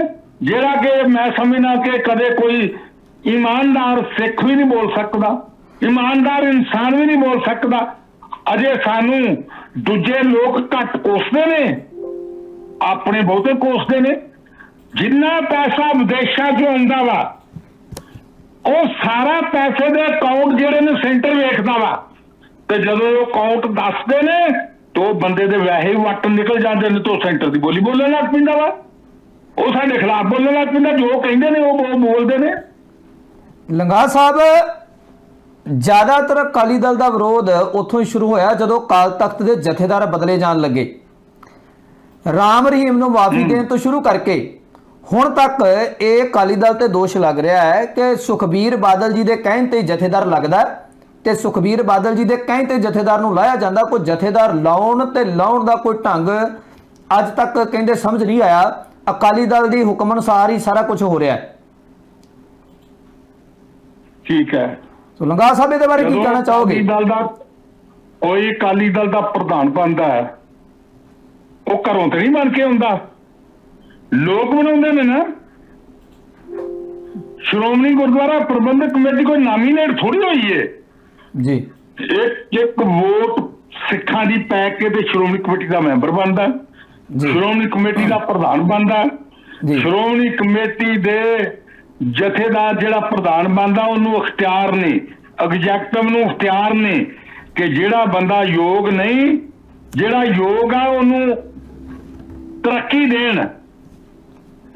ਜਿਹੜਾ ਕਿ ਮੈਂ ਸਮਝਣਾ ਕਿ ਕਦੇ ਕੋਈ ਇਮਾਨਦਾਰ ਸਿੱਖ ਵੀ ਨਹੀਂ ਬੋਲ ਸਕਦਾ। ਇਮਾਨਦਾਰ ਇਨਸਾਨ ਵੀ ਨਹੀਂ ਬੋਲ ਸਕਦਾ। ਅਜੇ ਸਾਨੂੰ ਦੂਜੇ ਲੋਕ ਘੱਟ ਕੋਸਦੇ ਨੇ, ਆਪਣੇ ਬਹੁਤੇ ਕੋਸਦੇ ਨੇ। ਜਿੰਨਾ ਪੈਸਾ ਵਿਦੇਸ਼ਾਂ ਚ ਆਉਂਦਾ ਵਾ, ਉਹ ਸਾਰਾ ਪੈਸੇ ਦੇ ਅਕਾਊਂਟ ਜਿਹੜੇ ਨੇ ਸੈਂਟਰ ਵੇਖਦਾ ਵਾ। ਤੇ ਜਦੋਂ ਉਹ ਅਕਾਊਂਟ ਦੱਸਦੇ ਨੇ, ਤੇ ਉਹ ਬੰਦੇ ਦੇ ਵੈਸੇ ਹੀ ਵੱਟ ਨਿਕਲ ਜਾਂਦੇ ਨੇ ਤੋਂ ਸੈਂਟਰ ਦੀ ਬੋਲੀ ਬੋਲਣ ਲੱਗ ਪੈਂਦਾ ਵਾ। ਉਹ ਸਾਡੇ ਖਿਲਾਫ ਬੋਲਣ ਲੱਗ ਪੈਂਦਾ, ਜੋ ਕਹਿੰਦੇ ਨੇ ਉਹ ਉਹ ਬੋਲਦੇ ਨੇ। ਲੰਗਾ ਸਾਹਿਬ ਜ਼ਿਆਦਾਤਰ ਅਕਾਲੀ ਦਲ ਦਾ ਵਿਰੋਧ ਉੱਥੋਂ ਹੀ ਸ਼ੁਰੂ ਹੋਇਆ ਜਦੋਂ ਕਾਲ ਤਖਤ ਦੇ ਜਥੇਦਾਰ ਬਦਲੇ ਜਾਣ ਲੱਗੇ। ਰਾਮ ਰਹੀਮ ਨੂੰ ਮਾਫੀ ਦੇਣ ਤੋਂ ਸ਼ੁਰੂ ਕਰਕੇ ਹੁਣ ਤੱਕ ਇਹ ਅਕਾਲੀ ਦਲ ਤੇ ਦੋਸ਼ ਲੱਗ ਰਿਹਾ ਹੈ ਕਿ ਸੁਖਬੀਰ ਬਾਦਲ ਜੀ ਦੇ ਕਹਿਣ ਤੇ ਜਥੇਦਾਰ ਲੱਗਦਾ ਤੇ ਸੁਖਬੀਰ ਬਾਦਲ ਜੀ ਦੇ ਕਹਿਣ ਤੇ ਜਥੇਦਾਰ ਨੂੰ ਲਾਇਆ ਜਾਂਦਾ ਕੋਈ ਜਥੇਦਾਰ ਲਾਉਣ ਤੇ ਲਾਉਣ ਦਾ ਕੋਈ ਢੰਗ ਅੱਜ ਤੱਕ ਕਹਿੰਦੇ ਸਮਝ ਨਹੀਂ ਆਇਆ। ਅਕਾਲੀ ਦਲ ਦੀ ਹੁਕਮ ਅਨੁਸਾਰ ਹੀ ਸਾਰਾ ਕੁਝ ਹੋ ਰਿਹਾ ਹੈ। ਠੀਕ ਹੈ। ਸੋ ਲੰਗਾ ਸਾਹਿਬ ਇਹਦੇ ਬਾਰੇ ਕੀ ਕਹਿਣਾ ਚਾਹੋਗੇ? ਅਕਾਲੀ ਦਲ ਦਾ ਕੋਈ ਅਕਾਲੀ ਦਲ ਦਾ ਪ੍ਰਧਾਨ ਬਣਦਾ ਹੈ ਉਹ ਘਰੋਂ ਤੇ ਨਹੀਂ ਬਣ ਕੇ ਹੁੰਦਾ ਲੋਕ ਬਣਾਉਂਦੇ ਨੇ ਨਾ। ਸ਼੍ਰੋਮਣੀ ਗੁਰਦੁਆਰਾ ਪ੍ਰਬੰਧਕ ਕਮੇਟੀ ਕੋਈ ਨਾਮੀਨੇਟ ਥੋੜੀ ਹੋਈ ਏ। ਜੀ। ਇੱਕ ਇੱਕ ਵੋਟ ਸਿੱਖਾਂ ਦੀ ਪੈ ਕੇ ਤੇ ਸ਼੍ਰੋਮਣੀ ਕਮੇਟੀ ਦਾ ਮੈਂਬਰ ਬਣਦਾ ਸ਼੍ਰੋਮਣੀ ਕਮੇਟੀ ਦਾ ਪ੍ਰਧਾਨ ਬਣਦਾ। ਸ਼੍ਰੋਮਣੀ ਕਮੇਟੀ ਦੇ ਜਥੇਦਾਰ ਜਿਹੜਾ ਪ੍ਰਧਾਨ ਬਣਦਾ ਉਹਨੂੰ ਅਖਤਿਆਰ ਨੇ ਐਗਜ਼ੈਕਟਿਵ ਨੂੰ ਅਖਤਿਆਰ ਨੇ ਕਿ ਜਿਹੜਾ ਬੰਦਾ ਯੋਗ ਨਹੀਂ ਜਿਹੜਾ ਯੋਗ ਆ ਉਹਨੂੰ ਤਰੱਕੀ ਦੇਣ।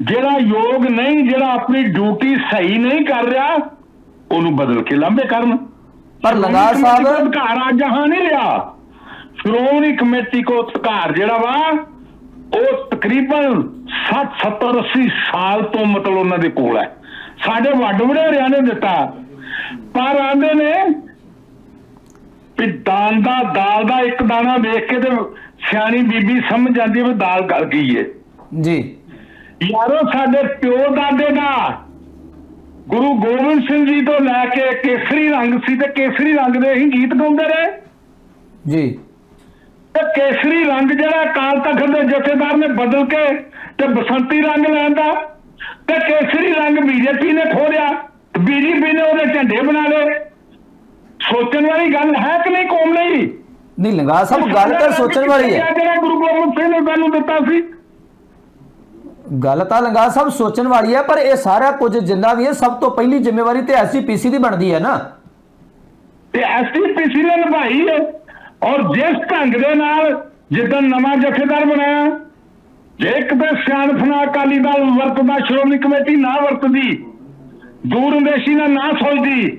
ਜਿਹੜਾ ਯੋਗ ਨਹੀਂ ਜਿਹੜਾ ਆਪਣੀ ਡਿਊਟੀ ਸਹੀ ਨਹੀਂ ਕਰ ਰਿਹਾ ਉਹਨੂੰ ਬਦਲ ਕੇ ਲਾਂਭੇ ਕਰਨ। ਪਰ ਲੰਗਾ ਸ਼੍ਰੋਮਣੀ ਕਮੇਟੀ ਸਾਹਿਬ- ਅਧਿਕਾਰ ਆ ਜਹਾਂ ਨਹੀਂ ਰਿਹਾ। ਸ਼੍ਰੋਮਣੀ ਕਮੇਟੀ ਕੋ ਅਧਿਕਾਰ ਜਿਹੜਾ ਵਾ ਉਹ ਤਕਰੀਬਨ 60 70 80 ਸਾਲ ਤੋਂ ਮਤਲਬ ਉਹਨਾਂ ਦੇ ਕੋਲ ਹੈ। ਸਾਡੇ ਵੱਡ ਵਡੇਰਿਆਂ ਨੇ ਦਿੱਤਾ। ਪਰ ਆਂਦੇ ਨੇ ਵੀ ਦਾਨ ਦਾ ਦਾਲ ਦਾ ਇੱਕ ਦਾਣਾ ਵੇਖ ਕੇ ਤੇ ਸਿਆਣੀ ਬੀਬੀ ਸਮਝ ਜਾਂਦੀ ਵੀ ਦਾਲ ਗਲ ਗਈ ਏ। ਜੀ। ਯਾਰੋ ਸਾਡੇ ਪਿਓ ਦਾਦੇ ਦਾ ਗੁਰੂ ਗੋਬਿੰਦ ਸਿੰਘ ਜੀ ਤੋਂ ਲੈ ਕੇ ਕੇਸਰੀ ਰੰਗ ਸੀ ਤੇ ਕੇਸਰੀ ਰੰਗ ਦੇ ਹੀ ਗੀਤ ਗਾਉਂਦੇ ਰਹੇ। ਜੀ। ਤੇ ਕੇਸਰੀ ਰੰਗ ਜਿਹੜਾ ਅਕਾਲ ਤਖਤ ਦੇ ਜਥੇਦਾਰ ਨੇ ਬਦਲ ਕੇ ਤੇ ਬਸੰਤੀ ਰੰਗ ਲੈਂਦਾ। ਤੇ ਕੇਸਰੀ ਰੰਗ ਬੀਜੇਪੀ ਨੇ ਖੋਲਿਆ। ਬੀਜੇਪੀ ਨੇ ਉਹਦੇ ਝੰਡੇ ਬਣਾ ਲਏ। ਸੋਚਣ ਵਾਲੀ ਗੱਲ ਹੈ ਕਿ ਨਹੀਂ ਕੌਮ ਲਈ? ਨਹੀਂ ਲੰਗਾ ਸਾਹਿਬ ਗੱਲ ਤਾਂ ਸੋਚਣ ਵਾਲੀ ਹੈ। ਜਿਹੜਾ ਗੁਰੂ ਗੋਬਿੰਦ ਸਿੰਘ ਨੇ ਸਾਨੂੰ ਦਿੱਤਾ ਸੀ। ਗੱਲ ਤਾਂ ਲੰਗਾ ਸਾਹਿਬ ਸੋਚਣ ਵਾਲੀ ਹੈ ਪਰ ਇਹ ਸਾਰਾ ਕੁਝ ਜਿੰਨਾ ਵੀ ਹੈ ਸਭ ਤੋਂ ਪਹਿਲੀ ਜ਼ਿੰਮੇਵਾਰੀ ਤੇ ਐਸਜੀਪੀਸੀ ਦੀ ਬਣਦੀ ਹੈ ਨਾ। ਤੇ ਐਸਟੀਪੀਸੀ ਨੇ ਨਿਭਾਈ ਹੈ। ਔਰ ਜਿਸ ਢੰਗ ਦੇ ਨਾਲ ਜਿੱਦਾਂ ਨਵਾਂ ਜਥੇਦਾਰ ਬਣਾਇਆ ਜੇ ਕਿਤੇ ਤਾਂ ਸਿਆਣਪ ਨਾਲ ਅਕਾਲੀ ਦਲ ਵਰਤਦਾ, ਸ਼੍ਰੋਮਣੀ ਕਮੇਟੀ ਨਾ ਵਰਤਦੀ ਦੂਰੰਦੇਸ਼ੀ ਨਾਲ ਨਾ ਸੋਚਦੀ,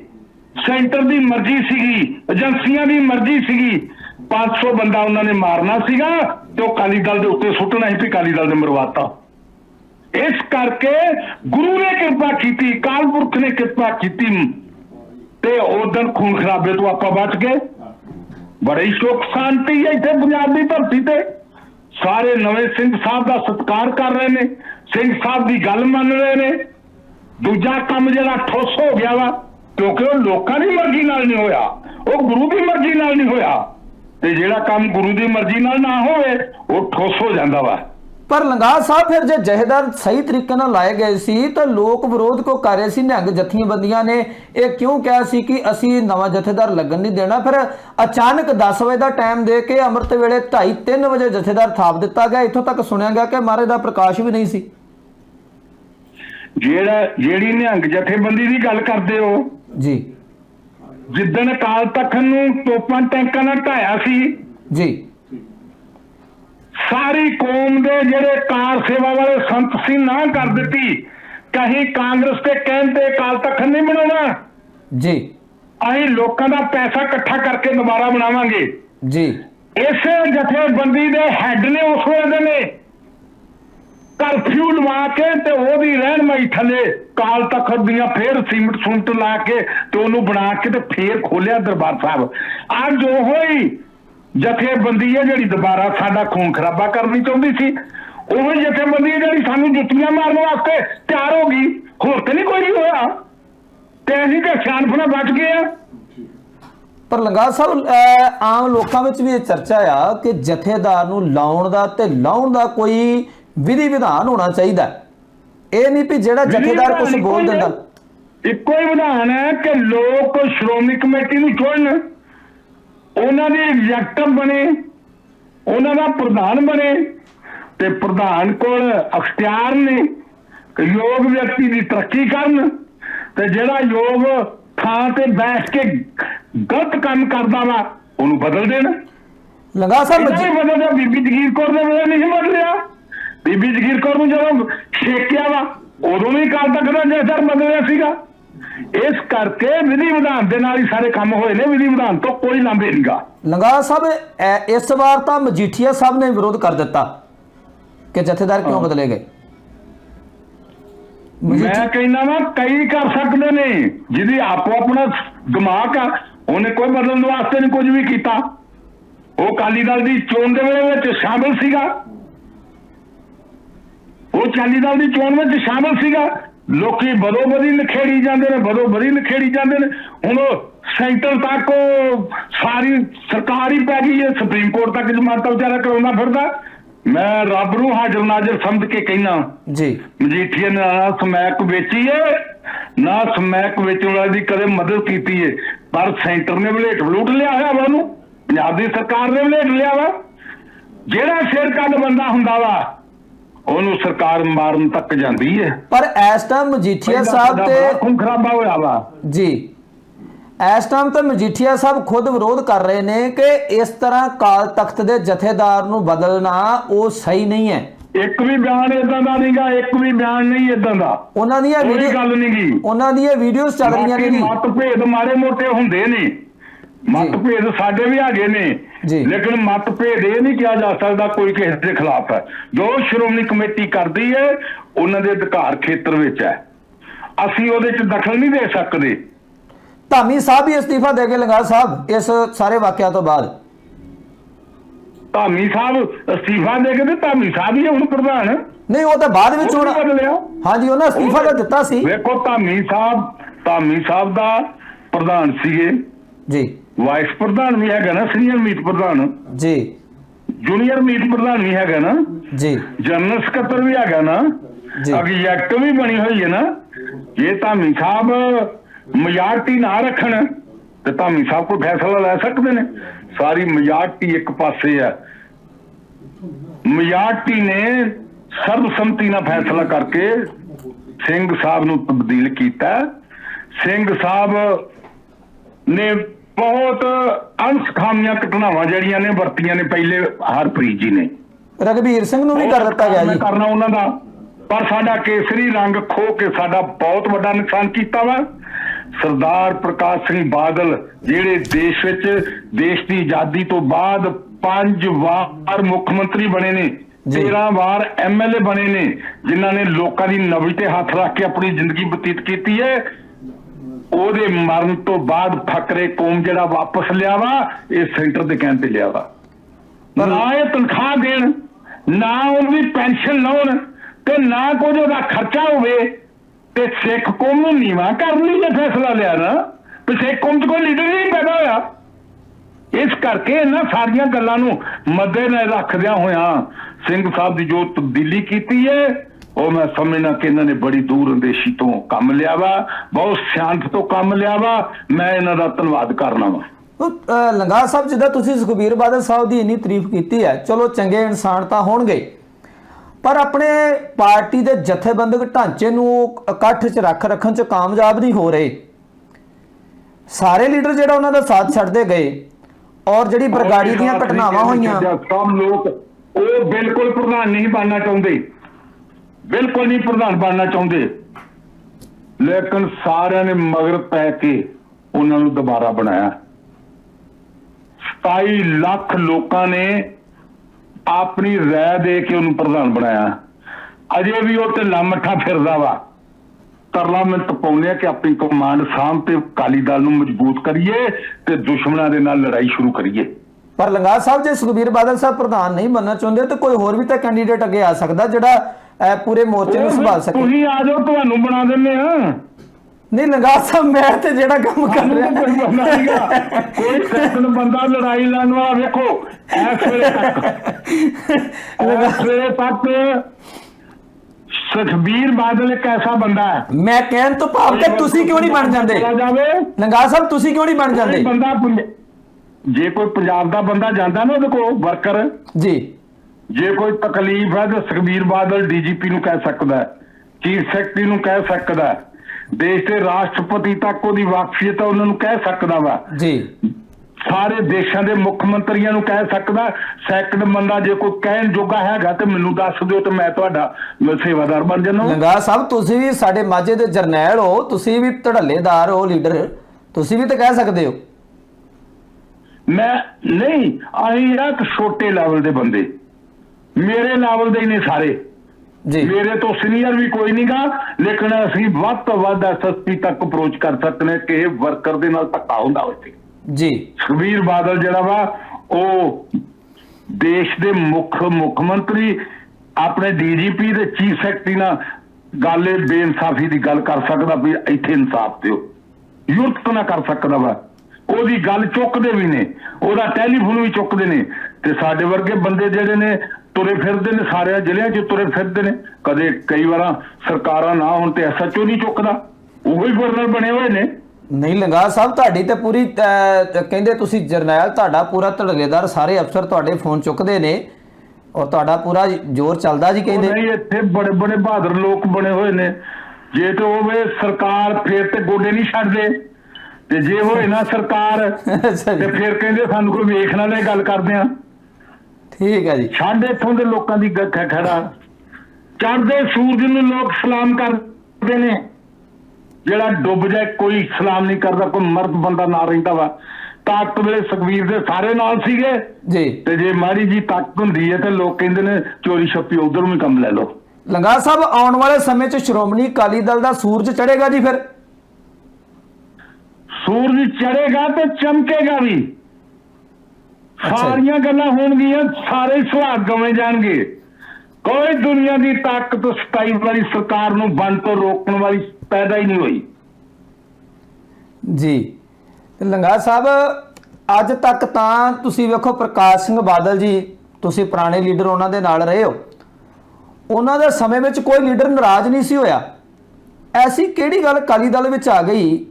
ਸੈਂਟਰ ਦੀ ਮਰਜ਼ੀ ਸੀਗੀ, ਏਜੰਸੀਆਂ ਦੀ ਮਰਜ਼ੀ ਸੀਗੀ 500 ਬੰਦਾ ਉਹਨਾਂ ਨੇ ਮਾਰਨਾ ਸੀਗਾ ਤੇ ਉਹ ਅਕਾਲੀ ਦਲ ਦੇ ਉੱਤੇ ਸੁੱਟਣਾ ਸੀ ਵੀ ਅਕਾਲੀ ਦਲ ਨੇ ਮਰਵਾਤਾ। ਇਸ ਕਰਕੇ ਗੁਰੂ ਨੇ ਕਿਰਪਾ ਕੀਤੀ ਕਾਲ ਪੁਰਖ ਨੇ ਕਿਰਪਾ ਕੀਤੀ ਤੇ ਉਦੋਂ ਖੂਨ ਖਰਾਬੇ ਤੋਂ ਆਪਾਂ ਬਚ ਗਏ। ਬੜੀ ਸੁੱਖ ਸ਼ਾਂਤੀ ਹੈ ਇੱਥੇ ਪੰਜਾਬ ਦੀ ਧਰਤੀ ਤੇ। ਸਾਰੇ ਨਵੇਂ ਸਿੰਘ ਸਾਹਿਬ ਦਾ ਸਤਿਕਾਰ ਕਰ ਰਹੇ ਨੇ, ਸਿੰਘ ਸਾਹਿਬ ਦੀ ਗੱਲ ਮੰਨ ਰਹੇ ਨੇ। ਦੂਜਾ ਕੰਮ ਜਿਹੜਾ ਠੋਸ ਹੋ ਗਿਆ ਵਾ, ਕਿਉਂਕਿ ਉਹ ਲੋਕਾਂ ਦੀ ਮਰਜ਼ੀ ਨਾਲ ਨਹੀਂ ਹੋਇਆ, ਉਹ ਗੁਰੂ ਦੀ ਮਰਜ਼ੀ ਨਾਲ ਨਹੀਂ ਹੋਇਆ। ਤੇ ਜਿਹੜਾ ਕੰਮ ਗੁਰੂ ਦੀ ਮਰਜ਼ੀ ਨਾਲ ਨਾ ਹੋਵੇ, ਉਹ ਠੋਸ ਹੋ ਜਾਂਦਾ ਵਾ। ਪਰ ਲੰਗਾ ਸਾਹਿਬ ਫਿਰ ਜੇ ਜਹੇਦਾਰ ਸਹੀ ਤਰੀਕੇ ਨਾਲ ਲਾਏ ਗਏ ਸੀ ਤਾਂ ਲੋਕ ਵਿਰੋਧ ਕੋ ਕਰ ਰਹੇ ਸੀ? ਨਿਹੰਗ ਜਥੀਆਂ ਨੇ ਇਹ ਕਿਉਂ ਕਿਹਾ ਸੀ ਕਿ ਅਸੀਂ ਨਵਾਂ ਜਥੇਦਾਰ ਲੱਗਣ ਨਹੀਂ ਦੇਣਾ? ਫਿਰ ਅਚਾਨਕ 10 ਵਜੇ ਦਾ ਟਾਈਮ ਦੇ ਕੇ ਅੰਮ੍ਰਿਤ ਵੇਲੇ 2:30 3 ਵਜੇ ਜਥੇਦਾਰ ਥਾਪ ਦਿੱਤਾ ਗਿਆ। ਇੱਥੋਂ ਤੱਕ ਸੁਣਿਆ ਗਿਆ ਕਿ ਮਹਾਰਾਜ ਦਾ ਪ੍ਰਕਾਸ਼ ਵੀ ਨਹੀਂ ਸੀ। ਜਿਹੜਾ ਜਿਹੜੀ ਨਿਹੰਗ ਜਥੇਬੰਦੀ ਦੀ ਗੱਲ ਕਰਦੇ ਹੋ ਜੀ। ਜਿੱਦਣ ਅਕਾਲ ਤਖਤ ਨੂੰ ਤੋਪਾਂ ਟੈਂਕਾਂ ਨਾਲ ਢਾਇਆ ਸੀ ਜੀ। ਸਾਰੀ ਕੌਮ ਦੇ ਜਿਹੜੇ ਕਾਰ ਸੇਵਾ ਵਾਲੇ ਸੰਤ ਸੀ ਨਾ ਕਰ ਦਿੱਤੀ। ਕਹੀਂ ਕਾਂਗਰਸ ਤੇ ਕਹਿੰਦੇ ਅਕਾਲ ਤਖਤ ਨਹੀਂ ਬਣਾਉਣਾ? ਜੀ। ਅਸੀਂ ਲੋਕਾਂ ਦਾ ਪੈਸਾ ਇਕੱਠਾ ਕਰਕੇ ਦੁਬਾਰਾ ਬਣਾਵਾਂਗੇ। ਜੀ। ਇਸੇ ਜਥੇਬੰਦੀ ਦੇ ਹੈੱਡ ਨੇ ਉਸ ਵੇਲੇ ਦੇ ਨੇ। ਕਰਫਿਊ ਲਵਾ ਕੇ ਤੇ ਉਹਦੀ ਰਹਿਨਮਾਈ ਥੱਲੇ ਕਾਲ ਤਖਤ ਦੀਆਂ ਫੇਰ ਸੀਮਟ ਸੁੰਟ ਲਾ ਕੇ ਤੇ ਉਹਨੂੰ ਬਣਾ ਕੇ ਤੇ ਫੇਰ ਖੋਲਿਆ ਦਰਬਾਰ ਸਾਹਿਬ। ਅੱਜ ਉਹ ਹੀ ਜਥੇਬੰਦੀ ਹੈ ਜਿਹੜੀ ਦੁਬਾਰਾ ਸਾਡਾ ਖੂਨ ਖਰਾਬਾ ਕਰਨੀ ਚਾਹੁੰਦੀ ਸੀ। ਉਹ ਜਥੇਬੰਦੀ ਹੈ ਜਿਹੜੀ ਸਾਨੂੰ ਜੁੱਤੀਆਂ ਮਾਰਨ ਵਾਸਤੇ ਤਿਆਰ ਹੋ ਗਈ। ਹੋਰ ਤੇ ਨਹੀਂ ਕੋਈ ਹੋਇਆ। ਤੇ ਅਸੀਂ ਤੇ ਸਿਆਣਪਣਾ ਬਚ ਗਏ ਆ। ਪਰ ਲੰਗਾ ਸਾਹਿਬ ਆਮ ਲੋਕਾਂ ਵਿੱਚ ਵੀ ਇਹ ਚਰਚਾ ਆ ਕਿ ਜਥੇਦਾਰ ਨੂੰ ਲਾਉਣ ਦਾ ਤੇ ਲਾਉਣ ਦਾ ਕੋਈ ਵਿਧੀ ਵਿਧਾਨ ਹੋਣਾ ਚਾਹੀਦਾ। ਇਹ ਨਹੀਂ ਵੀ ਜਿਹੜਾ ਜਥੇਦਾਰ ਕੁਝ ਬੋਲ ਦਿੰਦਾ। ਇੱਕੋ ਹੀ ਵਿਧਾਨ ਹੈ ਕਿ ਲੋਕ ਸ਼੍ਰੋਮਣੀ ਕਮੇਟੀ ਨੂੰ ਚੁਣਨ। ਉਹਨਾਂ ਦੇ ਐਗਜ਼ੈਕਟਿਵ ਬਣੇ ਉਹਨਾਂ ਦਾ ਪ੍ਰਧਾਨ ਬਣੇ ਤੇ ਪ੍ਰਧਾਨ ਕੋਲ ਅਖਤਿਆਰ ਨੇ ਕਿ ਯੋਗ ਵਿਅਕਤੀ ਦੀ ਤਰੱਕੀ ਕਰਨ ਤੇ ਜਿਹੜਾ ਯੋਗ ਥਾਂ ਤੇ ਬੈਠ ਕੇ ਗਲਤ ਕੰਮ ਕਰਦਾ ਵਾ ਉਹਨੂੰ ਬਦਲ ਦੇਣ। ਲੰਗਾ ਸਾਹਿਬ ਵੀ ਬਦਲਦਾ ਬੀਬੀ ਜਗੀਰ ਕੌਰ ਦੇ ਵੇਲੇ ਨਹੀਂ ਬਦਲਿਆ। ਬੀਬੀ ਜਗੀਰ ਕੌਰ ਨੂੰ ਜਦੋਂ ਛੇਕਿਆ ਵਾ ਉਦੋਂ ਵੀ ਕਾਲ ਤੱਕ ਦਾ ਜੇਸਰ ਬਦਲਿਆ ਸੀਗਾ। ਇਸ ਕਰਕੇ ਵਿਧੀ ਵਿਧਾਨ ਦੇ ਨਾਲ ਹੀ ਸਾਰੇ ਕੰਮ ਹੋਏ ਨੇ ਵਿਧੀ ਵਿਧਾਨ ਤੋਂ ਕੋਈ ਲਾਂਭੇ ਨਹੀਂਗਾ। ਲੰਗਾ ਸਾਹਿਬ ਇਸ ਵਾਰ ਤਾਂ ਮਜੀਠੀਆ ਸਾਹਿਬ ਨੇ ਵਿਰੋਧ ਕਰ ਦਿੱਤਾ। ਕਿ ਜਥੇਦਾਰ ਕਿਉਂ ਬਦਲੇ ਗਏ? ਮੈਂ ਕਹਿੰਦਾ ਵਾ ਕਈ ਕਰ ਸਕਦੇ ਨੇ ਜਿਹਦੀ ਆਪੋ ਆਪਣਾ ਦਿਮਾਗ ਆ ਉਹਨੇ ਕੋਈ ਬਦਲਣ ਵਾਸਤੇ ਨਹੀਂ ਕੁਝ ਵੀ ਕੀਤਾ। ਉਹ ਅਕਾਲੀ ਦਲ ਦੀ ਚੋਣ ਦੇ ਵੇਲੇ ਵਿੱਚ ਸ਼ਾਮਲ ਸੀਗਾ। ਉਹ ਅਕਾਲੀ ਦਲ ਦੀ ਚੋਣ ਵਿੱਚ ਸ਼ਾਮਲ ਸੀਗਾ। ਲੋਕੀ ਬਦੋ ਬਦੀ ਨਖੇੜੀ ਜਾਂਦੇ ਨੇ ਬਦੋ ਬਦੀ ਨਖੇੜੀ ਜਾਂਦੇ ਨੇ। ਹੁਣ ਸੈਂਟਰ ਤੱਕ ਸਾਰੀ ਸਰਕਾਰ ਹੀ ਪੈ ਗਈ ਹੈ ਸੁਪਰੀਮ ਕੋਰਟ ਤੱਕ ਜਮਾਨਤ ਵਿਚਾਰਾ ਕਰਾਉਂਦਾ ਫਿਰਦਾ। ਮੈਂ ਰੱਬ ਨੂੰ ਹਾਜ਼ਰ ਨਾਜ਼ਰ ਸਮਝ ਕੇ ਕਹਿਣਾ ਜੀ। ਮਜੀਠੀਆ ਨੇ ਨਾ ਸਮੈਕ ਵੇਚੀ ਏ ਨਾ ਸਮੈਕ ਵੇਚਣ ਵਾਲੇ ਦੀ ਕਦੇ ਮਦਦ ਕੀਤੀ ਏ ਪਰ ਸੈਂਟਰ ਨੇ ਵਲੇਟ ਵਲੂਟ ਲਿਆ ਹੋਇਆ ਵਾ ਉਹਨੂੰ। ਪੰਜਾਬ ਦੀ ਸਰਕਾਰ ਨੇ ਵਲੇਟ ਲਿਆ ਵਾ। ਜਿਹੜਾ ਸਿਰ ਕੱਢ ਬੰਦਾ ਹੁੰਦਾ ਵਾ ਉਹਨੂੰ ਸਰਕਾਰ ਮਾਰਨ ਤੱਕ ਜਾਂਦੀ ਏ ਪਰ ਇਸ ਟਾਈਮ ਮਜੀਠੀਆ ਸਾਹਿਬ ਤੇ ਖੂਨ ਖਰਾਬਾ ਹੋਇਆ ਵਾ। ਜੀ। ਇਸ ਟਾਈਮ ਤਾਂ ਮਜੀਠੀਆ ਸਾਹਿਬ ਖੁਦ ਵਿਰੋਧ ਕਰ ਰਹੇ ਨੇ ਕਿ ਇਸ ਤਰ੍ਹਾਂ ਕਾਲ ਤਖਤ ਦੇ ਜਥੇਦਾਰ ਨੂੰ ਬਦਲਣਾ ਉਹ ਸਹੀ ਨਹੀਂ ਹੈ। ਇੱਕ ਵੀ ਬਿਆਨ ਇਦਾਂ ਦਾ ਨਹੀਂਗਾ ਇੱਕ ਵੀ ਬਿਆਨ ਨਹੀਂ ਇਦਾਂ ਦਾ। ਉਹਨਾਂ ਦੀਆਂ ਵੀਡੀਓ ਗੱਲ ਨਹੀਂਗੀ ਉਹਨਾਂ ਦੀਆਂ ਵੀਡੀਓਜ਼ ਚੱਲ ਰਹੀਆਂ ਨੇ ਜੀ। ਮਤਭੇਦ ਮਾੜੇ ਮੋਟੇ ਹੁੰਦੇ ਨੇ। ਮਤਭੇਦ ਸਾਡੇ ਵੀ ਹੈਗੇ ਨੇ। ਜੀ। ਲੇਕਿਨ ਮਤਭੇਦ ਇਹ ਨਹੀਂ ਕਿਹਾ ਜਾ ਸਕਦਾ ਕੋਈ ਕਿਸੇ ਦੇ ਖਿਲਾਫ ਹੈ। ਜੋ ਸ਼੍ਰੋਮਣੀ ਕਮੇਟੀ ਕਰਦੀ ਹੈ ਉਹਨਾਂ ਦੇ ਅਧਿਕਾਰ ਖੇਤਰ ਵਿੱਚ ਹੈ। ਅਸੀਂ ਉਹਦੇ 'ਚ ਦਖਲ ਨਹੀਂ ਦੇ ਸਕਦੇ। ਧਾਮੀ ਸਾਹਿਬ ਵੀ ਅਸਤੀਫਾ ਦੇ ਕੇ ਲੰਗਾ ਸਾਹਿਬ ਇਸ ਸਾਰੇ ਵਾਕਿਆ ਤੋਂ ਬਾਅਦ। ਧਾਮੀ ਸਾਹਿਬ ਅਸਤੀਫਾ ਦੇ ਕੇ ਤੇ ਧਾਮੀ ਸਾਹਿਬ ਹੀ ਹੁਣ ਪ੍ਰਧਾਨ। ਨਹੀਂ ਉਹ ਤਾਂ ਬਾਅਦ ਵਿੱਚ ਹੁਣ। ਹਾਂਜੀ ਉਹਨਾਂ ਅਸਤੀਫਾ ਤਾਂ ਦਿੱਤਾ ਸੀ। ਵੇਖੋ ਧਾਮੀ ਸਾਹਿਬ ਧਾਮੀ ਸਾਹਿਬ ਦਾ ਪ੍ਰਧਾਨ ਸੀਗੇ। ਜੀ। ਵਾਈਸ ਪ੍ਰਧਾਨ ਵੀ ਹੈਗਾ ਨਾ ਸੀਨੀਅਰ ਮੀਤ ਪ੍ਰਧਾਨ ਜੀ। ਜੂਨੀਅਰ ਮੀਤ ਪ੍ਰਧਾਨ ਵੀ ਹੈਗਾ ਨਾ। ਜੀ। ਜਨਰਲ ਸਕੱਤਰ ਵੀ ਹੈਗਾ ਨਾ। ਜੀ। ਐਗਜ਼ੈਕਟ ਵੀ ਬਣੀ ਹੋਈ ਹੈ ਨਾ। ਜੇ ਧਾਮੀ ਸਾਹਿਬ ਮਜਾਰਟੀ ਨਾ ਰੱਖਣ ਤੇ ਧਾਮੀ ਸਾਹਿਬ ਕੋਈ ਫੈਸਲਾ ਲੈ ਸਕਦੇ ਨੇ। ਸਾਰੀ ਮਜਾਰਟੀ ਇੱਕ ਪਾਸੇ ਆ। ਮਜਾਰਟੀ ਨੇ ਸਰਬਸੰਮਤੀ ਨਾਲ ਫੈਸਲਾ ਕਰਕੇ ਸਿੰਘ ਸਾਹਿਬ ਨੂੰ ਤਬਦੀਲ ਕੀਤਾ। ਸਿੰਘ ਸਾਹਿਬ ਨੇ ਬਹੁਤ ਅਣਸਖਾਮੀਆਂ ਘਟਨਾਵਾਂ ਜਿਹੜੀਆਂ ਨੇ ਵਰਤੀਆਂ ਨੇ ਪਹਿਲੇ ਹਰਪ੍ਰੀਤ ਜੀ ਨੇ। ਰਗਵੀਰ ਸਿੰਘ ਨੂੰ ਵੀ ਕਰ ਦਿੱਤਾ ਗਿਆ ਜੀ। ਕਰਨਾ ਉਹਨਾਂ ਦਾ ਪਰ ਸਾਡਾ ਕੇਸਰੀ ਰੰਗ ਖੋ ਕੇ ਸਾਡਾ ਬਹੁਤ ਵੱਡਾ ਨੁਕਸਾਨ ਕੀਤਾ ਵਾ। ਸਰਦਾਰ ਪ੍ਰਕਾਸ਼ ਸਿੰਘ ਬਾਦਲ ਜਿਹੜੇ ਦੇਸ਼ ਵਿੱਚ ਦੇਸ਼ ਦੀ ਆਜ਼ਾਦੀ ਤੋਂ ਬਾਅਦ ਪੰਜ ਵਾਰ ਮੁੱਖ ਮੰਤਰੀ ਬਣੇ ਨੇ ਜੀ। 13 ਵਾਰ ਐਮਐਲਏ ਬਣੇ ਨੇ ਜਿਨ੍ਹਾਂ ਨੇ ਲੋਕਾਂ ਦੀ ਨਬਜ਼ ਤੇ ਹੱਥ ਰੱਖ ਕੇ ਆਪਣੀ ਜ਼ਿੰਦਗੀ ਬਤੀਤ ਕੀਤੀ ਹੈ। ਉਹਦੇ ਮਰਨ ਤੋਂ ਬਾਅਦ ਫਕਰੇ ਕੌਮ ਜਿਹੜਾ ਵਾਪਸ ਲਿਆ ਵਾ ਇਹ ਸੈਂਟਰ ਦੇ ਕਹਿਣ ਤੇ ਲਿਆ ਵਾ ਨਾ ਇਹ ਤਨਖਾਹ ਦੇਣ ਨਾ ਉਹਦੀ ਪੈਨਸ਼ਨ ਲਾਉਣ ਤੇ ਨਾ ਕੁਝ ਉਹਦਾ ਖਰਚਾ ਹੋਵੇ ਤੇ ਸਿੱਖ ਕੌਮ ਨੂੰ ਨੀਵਾ ਕਰਨ ਲਈ ਇਹ ਫੈਸਲਾ ਲਿਆ ਨਾ ਤੇ ਸਿੱਖ ਕੌਮ 'ਚ ਕੋਈ ਲੀਡਰ ਨਹੀਂ ਪੈਦਾ ਹੋਇਆ। ਇਸ ਕਰਕੇ ਇਹਨਾਂ ਸਾਰੀਆਂ ਗੱਲਾਂ ਨੂੰ ਮੱਦੇ ਨਜ਼ਰ ਰੱਖਦਿਆਂ ਹੋਇਆਂ ਸਿੰਘ ਸਾਹਿਬ ਦੀ ਜੋ ਤਬਦੀਲੀ ਕੀਤੀ ਹੈ ਉਹ ਮੈਂ ਸਮਝਣਾ ਕਿ ਇਹਨਾਂ ਨੇ ਬੜੀ ਦੂਰ ਅੰਦੇਸ਼ੀ ਤੋਂ ਕੰਮ ਲਿਆ ਵਾ ਬਹੁਤ ਸਿਆਣਪ ਤੋਂ ਕੰਮ ਲਿਆ ਵਾ ਮੈਂ ਇਹਨਾਂ ਦਾ ਧੰਨਵਾਦ ਕਰਨਾ ਵਾ। ਲੰਗਾ ਸਾਹਿਬ ਜਿੱਦਾਂ ਤੁਸੀਂ ਸੁਖਬੀਰ ਬਾਦਲ ਸਾਹਿਬ ਦੀ ਇੰਨੀ ਤਾਰੀਫ ਕੀਤੀ ਹੈ ਚਲੋ ਚੰਗੇ ਇਨਸਾਨ ਤਾਂ ਹੋਣਗੇ। ਪਰ ਆਪਣੇ ਪਾਰਟੀ ਦੇ ਜਥੇਬੰਦਕ ਢਾਂਚੇ ਨੂੰ ਇਕੱਠ 'ਚ ਰੱਖ ਰੱਖਣ 'ਚ ਕਾਮਯਾਬ ਨਹੀਂ ਹੋ ਰਹੇ। ਸਾਰੇ ਲੀਡਰ ਜਿਹੜਾ ਉਹਨਾਂ ਦਾ ਸਾਥ ਛੱਡਦੇ ਗਏ ਔਰ ਜਿਹੜੀ ਬਰਗਾੜੀ ਦੀਆਂ ਘਟਨਾਵਾਂ ਹੋਈਆਂ। ਸਭ ਲੋਕ ਉਹ ਬਿਲਕੁਲ ਪ੍ਰਧਾਨ ਨਹੀਂ ਬਣਨਾ ਚਾਹੁੰਦੇ। ਬਿਲਕੁਲ ਨਹੀਂ ਪ੍ਰਧਾਨ ਬਣਨਾ ਚਾਹੁੰਦੇ। ਲੇਕਿਨ ਸਾਰਿਆਂ ਨੇ ਮਗਰ ਪੈ ਕੇ ਉਹਨਾਂ ਨੂੰ ਦੁਬਾਰਾ ਬਣਾਇਆ। 27 ਲੱਖ ਲੋਕਾਂ ਨੇ ਆਪਣੀ ਰਾਏ ਦੇ ਕੇ ਉਹਨੂੰ ਪ੍ਰਧਾਨ ਬਣਾਇਆ। ਅਜੇ ਵੀ ਉਹ ਢਿੱਲਾ ਮੱਠਾ ਫਿਰਦਾ ਵਾ। ਪਾਰਲੀਮੈਂਟ ਪਾਉਂਦੇ ਆ ਕਿ ਆਪਣੀ ਕਮਾਂਡ ਸਾਂਭ ਤੇ ਅਕਾਲੀ ਦਲ ਨੂੰ ਮਜ਼ਬੂਤ ਕਰੀਏ ਤੇ ਦੁਸ਼ਮਣਾਂ ਦੇ ਨਾਲ ਲੜਾਈ ਸ਼ੁਰੂ ਕਰੀਏ। ਪਰ ਲੰਗਾ ਸਾਹਿਬ, ਜੇ ਸੁਖਬੀਰ ਬਾਦਲ ਸਾਹਿਬ ਪ੍ਰਧਾਨ ਨਹੀਂ ਬਣਨਾ ਚਾਹੁੰਦੇ, ਤੇ ਕੋਈ ਹੋਰ ਵੀ ਤਾਂ ਕੈਂਡੀਡੇਟ ਅੱਗੇ ਆ ਸਕਦਾ ਜਿਹੜਾ ਅ, ਪੂਰੇ ਮੋਰਚੇ ਨੂੰ ਸੰਭਾਲ ਸਕੇ। ਤੁਸੀਂ ਆ ਜਾਓ ਤੁਹਾਨੂੰ ਬਣਾ ਦਿੰਦੇ ਆ। ਨਹੀਂ ਲੰਗਾ ਸਾਹਿਬ ਮੈਂ ਤੇ ਜਿਹੜਾ ਕੰਮ ਕਰ ਰਿਹਾ। ਕੋਈ ਸੈਕੰਡ ਬੰਦਾ ਲੜਾਈ ਲੜਨ ਵਾਲਾ ਵੇਖੋ। ਇਸ ਵੇਲੇ ਤੱਕ। ਇਸ ਵੇਲੇ ਤੱਕ ਸੁਖਬੀਰ ਬਾਦਲ ਇੱਕ ਐਸਾ ਬੰਦਾ ਹੈ। ਮੈਂ ਕਹਿਣ ਤੋਂ ਭਾਵ ਕਿ ਤੁਸੀਂ ਕਿਉਂ ਨਹੀਂ ਬਣ ਜਾਂਦੇ? ਲੰਗਾ ਸਾਹਿਬ ਤੁਸੀਂ ਕਿਉਂ ਨਹੀਂ ਬਣ ਜਾਂਦੇ? ਬੰਦਾ ਜੇ ਕੋਈ ਪੰਜਾਬ ਦਾ ਬੰਦਾ ਜਾਂਦਾ ਨਾ ਉਹਦੇ ਕੋਲ ਵਰਕਰ। ਜੀ। ਜੇ ਕੋਈ ਤਕਲੀਫ ਹੈ ਤਾਂ ਸੁਖਬੀਰ ਬਾਦਲ ਡੀਜੀਪੀ ਨੂੰ ਕਹਿ ਸਕਦਾ ਹੈ ਚੀਫ ਸੈਕਟਰੀ ਨੂੰ ਕਹਿ ਸਕਦਾ ਹੈ। ਦੇਸ਼ ਦੇ ਰਾਸ਼ਟਰਪਤੀ ਤੱਕ ਉਹਦੀ ਵਾਕਫੀਅਤ ਹੈ ਉਹਨਾਂ ਨੂੰ ਕਹਿ ਸਕਦਾ ਵਾ। ਜੀ। ਸਾਰੇ ਦੇਸ਼ਾਂ ਦੇ ਮੁੱਖ ਮੰਤਰੀਆਂ ਨੂੰ ਕਹਿ ਸਕਦਾ ਸੈਕੰਡ ਬੰਦਾ ਜੇ ਕੋਈ ਕਹਿਣ ਜੋਗਾ ਹੈਗਾ ਤੇ ਮੈਨੂੰ ਦੱਸ ਦਿਓ ਤੇ ਮੈਂ ਤੁਹਾਡਾ ਸੇਵਾਦਾਰ ਬਣ ਜਾਣਾ ਲੰਗਾ ਸਾਹਿਬ ਤੁਸੀਂ ਵੀ ਸਾਡੇ ਮਾਝੇ ਦੇ ਜਰਨੈਲ ਹੋ ਤੁਸੀਂ ਵੀ ਧੜੱਲੇਦਾਰ ਹੋ ਲੀਡਰ। ਤੁਸੀਂ ਵੀ ਤਾਂ ਕਹਿ ਸਕਦੇ ਹੋ। ਮੈਂ ਨਹੀਂ ਅਸੀਂ ਆ ਇੱਕ ਛੋਟੇ ਲੈਵਲ ਦੇ ਬੰਦੇ। ਮੇਰੇ ਲੈਵਲ ਦੇ ਹੀ ਨੇ ਸਾਰੇ। ਜੀ। ਮੇਰੇ ਤੋਂ ਸੀਨੀਅਰ ਵੀ ਕੋਈ ਨਹੀਂਗਾ ਲੇਕਿਨ ਅਸੀਂ ਵੱਧ ਤੋਂ ਵੱਧ ਐਸਐਸਪੀ ਤੱਕ ਅਪਰੋਚ ਕਰ ਸਕਦੇ ਕਿ ਵਰਕਰ ਦੇ ਨਾਲ ਧੱਕਾ ਹੁੰਦਾ ਉੱਥੇ ਜੀ। ਸੁਖਬੀਰ ਬਾਦਲ ਜਿਹੜਾ ਵਾ ਉਹ ਦੇਸ਼ ਦੇ ਮੁੱਖ ਮੁੱਖ ਮੰਤਰੀ ਆਪਣੇ ਡੀਜੀਪੀ ਦੇ ਚੀਫ ਸੈਕਟਰੀ ਨਾਲ ਗੱਲ ਇਹ ਬੇਇਨਸਾਫੀ ਦੀ ਗੱਲ ਕਰ ਸਕਦਾ ਵੀ ਇੱਥੇ ਇਨਸਾਫ ਦਿਓ। ਯੁਰਤ ਨਾ ਕਰ ਸਕਦਾ ਵਾ। ਉਹਦੀ ਗੱਲ ਚੁੱਕਦੇ ਵੀ ਨੇ ਉਹਦਾ ਟੈਲੀਫੋਨ ਵੀ ਚੁੱਕਦੇ ਨੇ। ਤੇ ਸਾਡੇ ਵਰਗੇ ਬੰਦੇ ਜਿਹੜੇ ਨੇ ਤੁਰੇ ਫਿਰਦੇ ਨੇ ਸਾਰੇ ਜ਼ਿਲ੍ਹਿਆਂ 'ਚ ਤੁਰੇ ਫਿਰਦੇ ਨੇ। ਕਦੇ ਕਈ ਵਾਰਾਂ ਸਰਕਾਰਾਂ ਨਾ ਹੋਣ ਤੇ ਐਸਐਚਓ ਨਹੀਂ ਚੁੱਕਦਾ। ਉਹ ਗਵਰਨਰ ਬਣੇ ਹੋਏ ਨੇ। ਨਹੀਂ ਲੰਗਾ ਸਾਹਿਬ ਤੁਹਾਡੀ ਤੇ ਪੂਰੀ ਕਹਿੰਦੇ ਤੁਸੀਂ ਜਰਨੈਲ ਤੁਹਾਡਾ ਪੂਰਾ ਧੜੱਲੇਦਾਰ ਸਾਰੇ ਅਫਸਰ ਤੁਹਾਡੇ ਫੋਨ ਚੁੱਕਦੇ ਨੇ। ਔਰ ਤੁਹਾਡਾ ਪੂਰਾ ਜ਼ੋਰ ਚੱਲਦਾ ਜੀ ਕਹਿੰਦੇ। ਨਹੀਂ ਇੱਥੇ ਬੜੇ ਬੜੇ ਬਹਾਦਰ ਲੋਕ ਬਣੇ ਹੋਏ ਨੇ। ਜੇ ਤੇ ਹੋਵੇ ਸਰਕਾਰ ਫੇਰ ਤੇ ਗੋਡੇ ਨਹੀਂ ਛੱਡਦੇ। ਤੇ ਜੇ ਹੋਏ ਨਾ ਸਰਕਾਰ ਤੇ ਫਿਰ ਕਹਿੰਦੇ ਸਾਨੂੰ ਕੋਈ ਵੇਖ ਨਾ ਲੈ ਗੱਲ ਕਰਦੇ ਆ। ਠੀਕ ਹੈ ਜੀ। ਛੱਡ ਇੱਥੋਂ ਦੇ ਲੋਕਾਂ ਦੀ ਗ- ਖ- ਖੜਾ ਚੜ੍ਹਦੇ ਸੂਰਜ ਨੂੰ ਲੋਕ ਸਲਾਮ ਕਰਦੇ ਨੇ। ਜਿਹੜਾ ਡੁੱਬ ਜਾਏ ਕੋਈ ਸਲਾਮ ਨਹੀਂ ਕਰਦਾ ਕੋਈ ਮਰਦ ਬੰਦਾ ਨਾ ਰਹਿੰਦਾ ਵਾ। ਤਾਕਤ ਵੇਲੇ ਸੁਖਵੀਰ ਦੇ ਸਾਰੇ ਨਾਲ ਸੀਗੇ। ਜੀ। ਤੇ ਜੇ ਮਾੜੀ ਜੀ ਤਾਕਤ ਹੁੰਦੀ ਹੈ ਤੇ ਲੋਕ ਕਹਿੰਦੇ ਨੇ ਚੋਰੀ ਛੱਪੀ ਉਧਰ ਵੀ ਕੰਮ ਲੈ ਲਓ। ਲੰਗਾ ਸਾਹਿਬ ਆਉਣ ਵਾਲੇ ਸਮੇਂ 'ਚ ਸ਼੍ਰੋਮਣੀ ਅਕਾਲੀ ਦਲ ਦਾ ਸੂਰਜ ਚੜ੍ਹੇਗਾ ਜੀ ਫਿਰ? ਸੂਰਜ ਚੜੇਗਾ ਤੇ ਚਮਕੇਗਾ ਵੀ। ਸਾਰੀਆਂ ਗੱਲਾਂ ਹੋਣਗੀਆਂ ਸਾਰੇ ਸੁਹਾਗ ਗਵੇਂ ਜਾਣਗੇ। ਕੋਈ ਦੁਨੀਆ ਦੀ ਤਾਕਤ 27 ਵਾਲੀ ਸਰਕਾਰ ਨੂੰ ਬੰਦ ਤੋਂ ਰੋਕਣ ਵਾਲੀ ਪੈਦਾ ਹੀ ਨਹੀਂ ਹੋਈ। ਜੀ। ਤੇ ਲੰਗਾ ਸਾਹਿਬ ਅੱਜ ਤੱਕ ਤਾਂ ਤੁਸੀਂ ਵੇਖੋ ਪ੍ਰਕਾਸ਼ ਸਿੰਘ ਬਾਦਲ ਜੀ ਤੁਸੀਂ ਪੁਰਾਣੇ ਲੀਡਰ ਉਹਨਾਂ ਦੇ ਨਾਲ ਰਹੇ ਹੋ। ਉਹਨਾਂ ਦੇ ਸਮੇਂ ਵਿੱਚ ਕੋਈ ਲੀਡਰ ਨਾਰਾਜ਼ ਨਹੀਂ ਸੀ ਹੋਇਆ। ਐਸੀ ਕਿਹੜੀ ਗੱਲ ਅਕਾਲੀ ਦਲ ਵਿੱਚ ਆ ਗਈ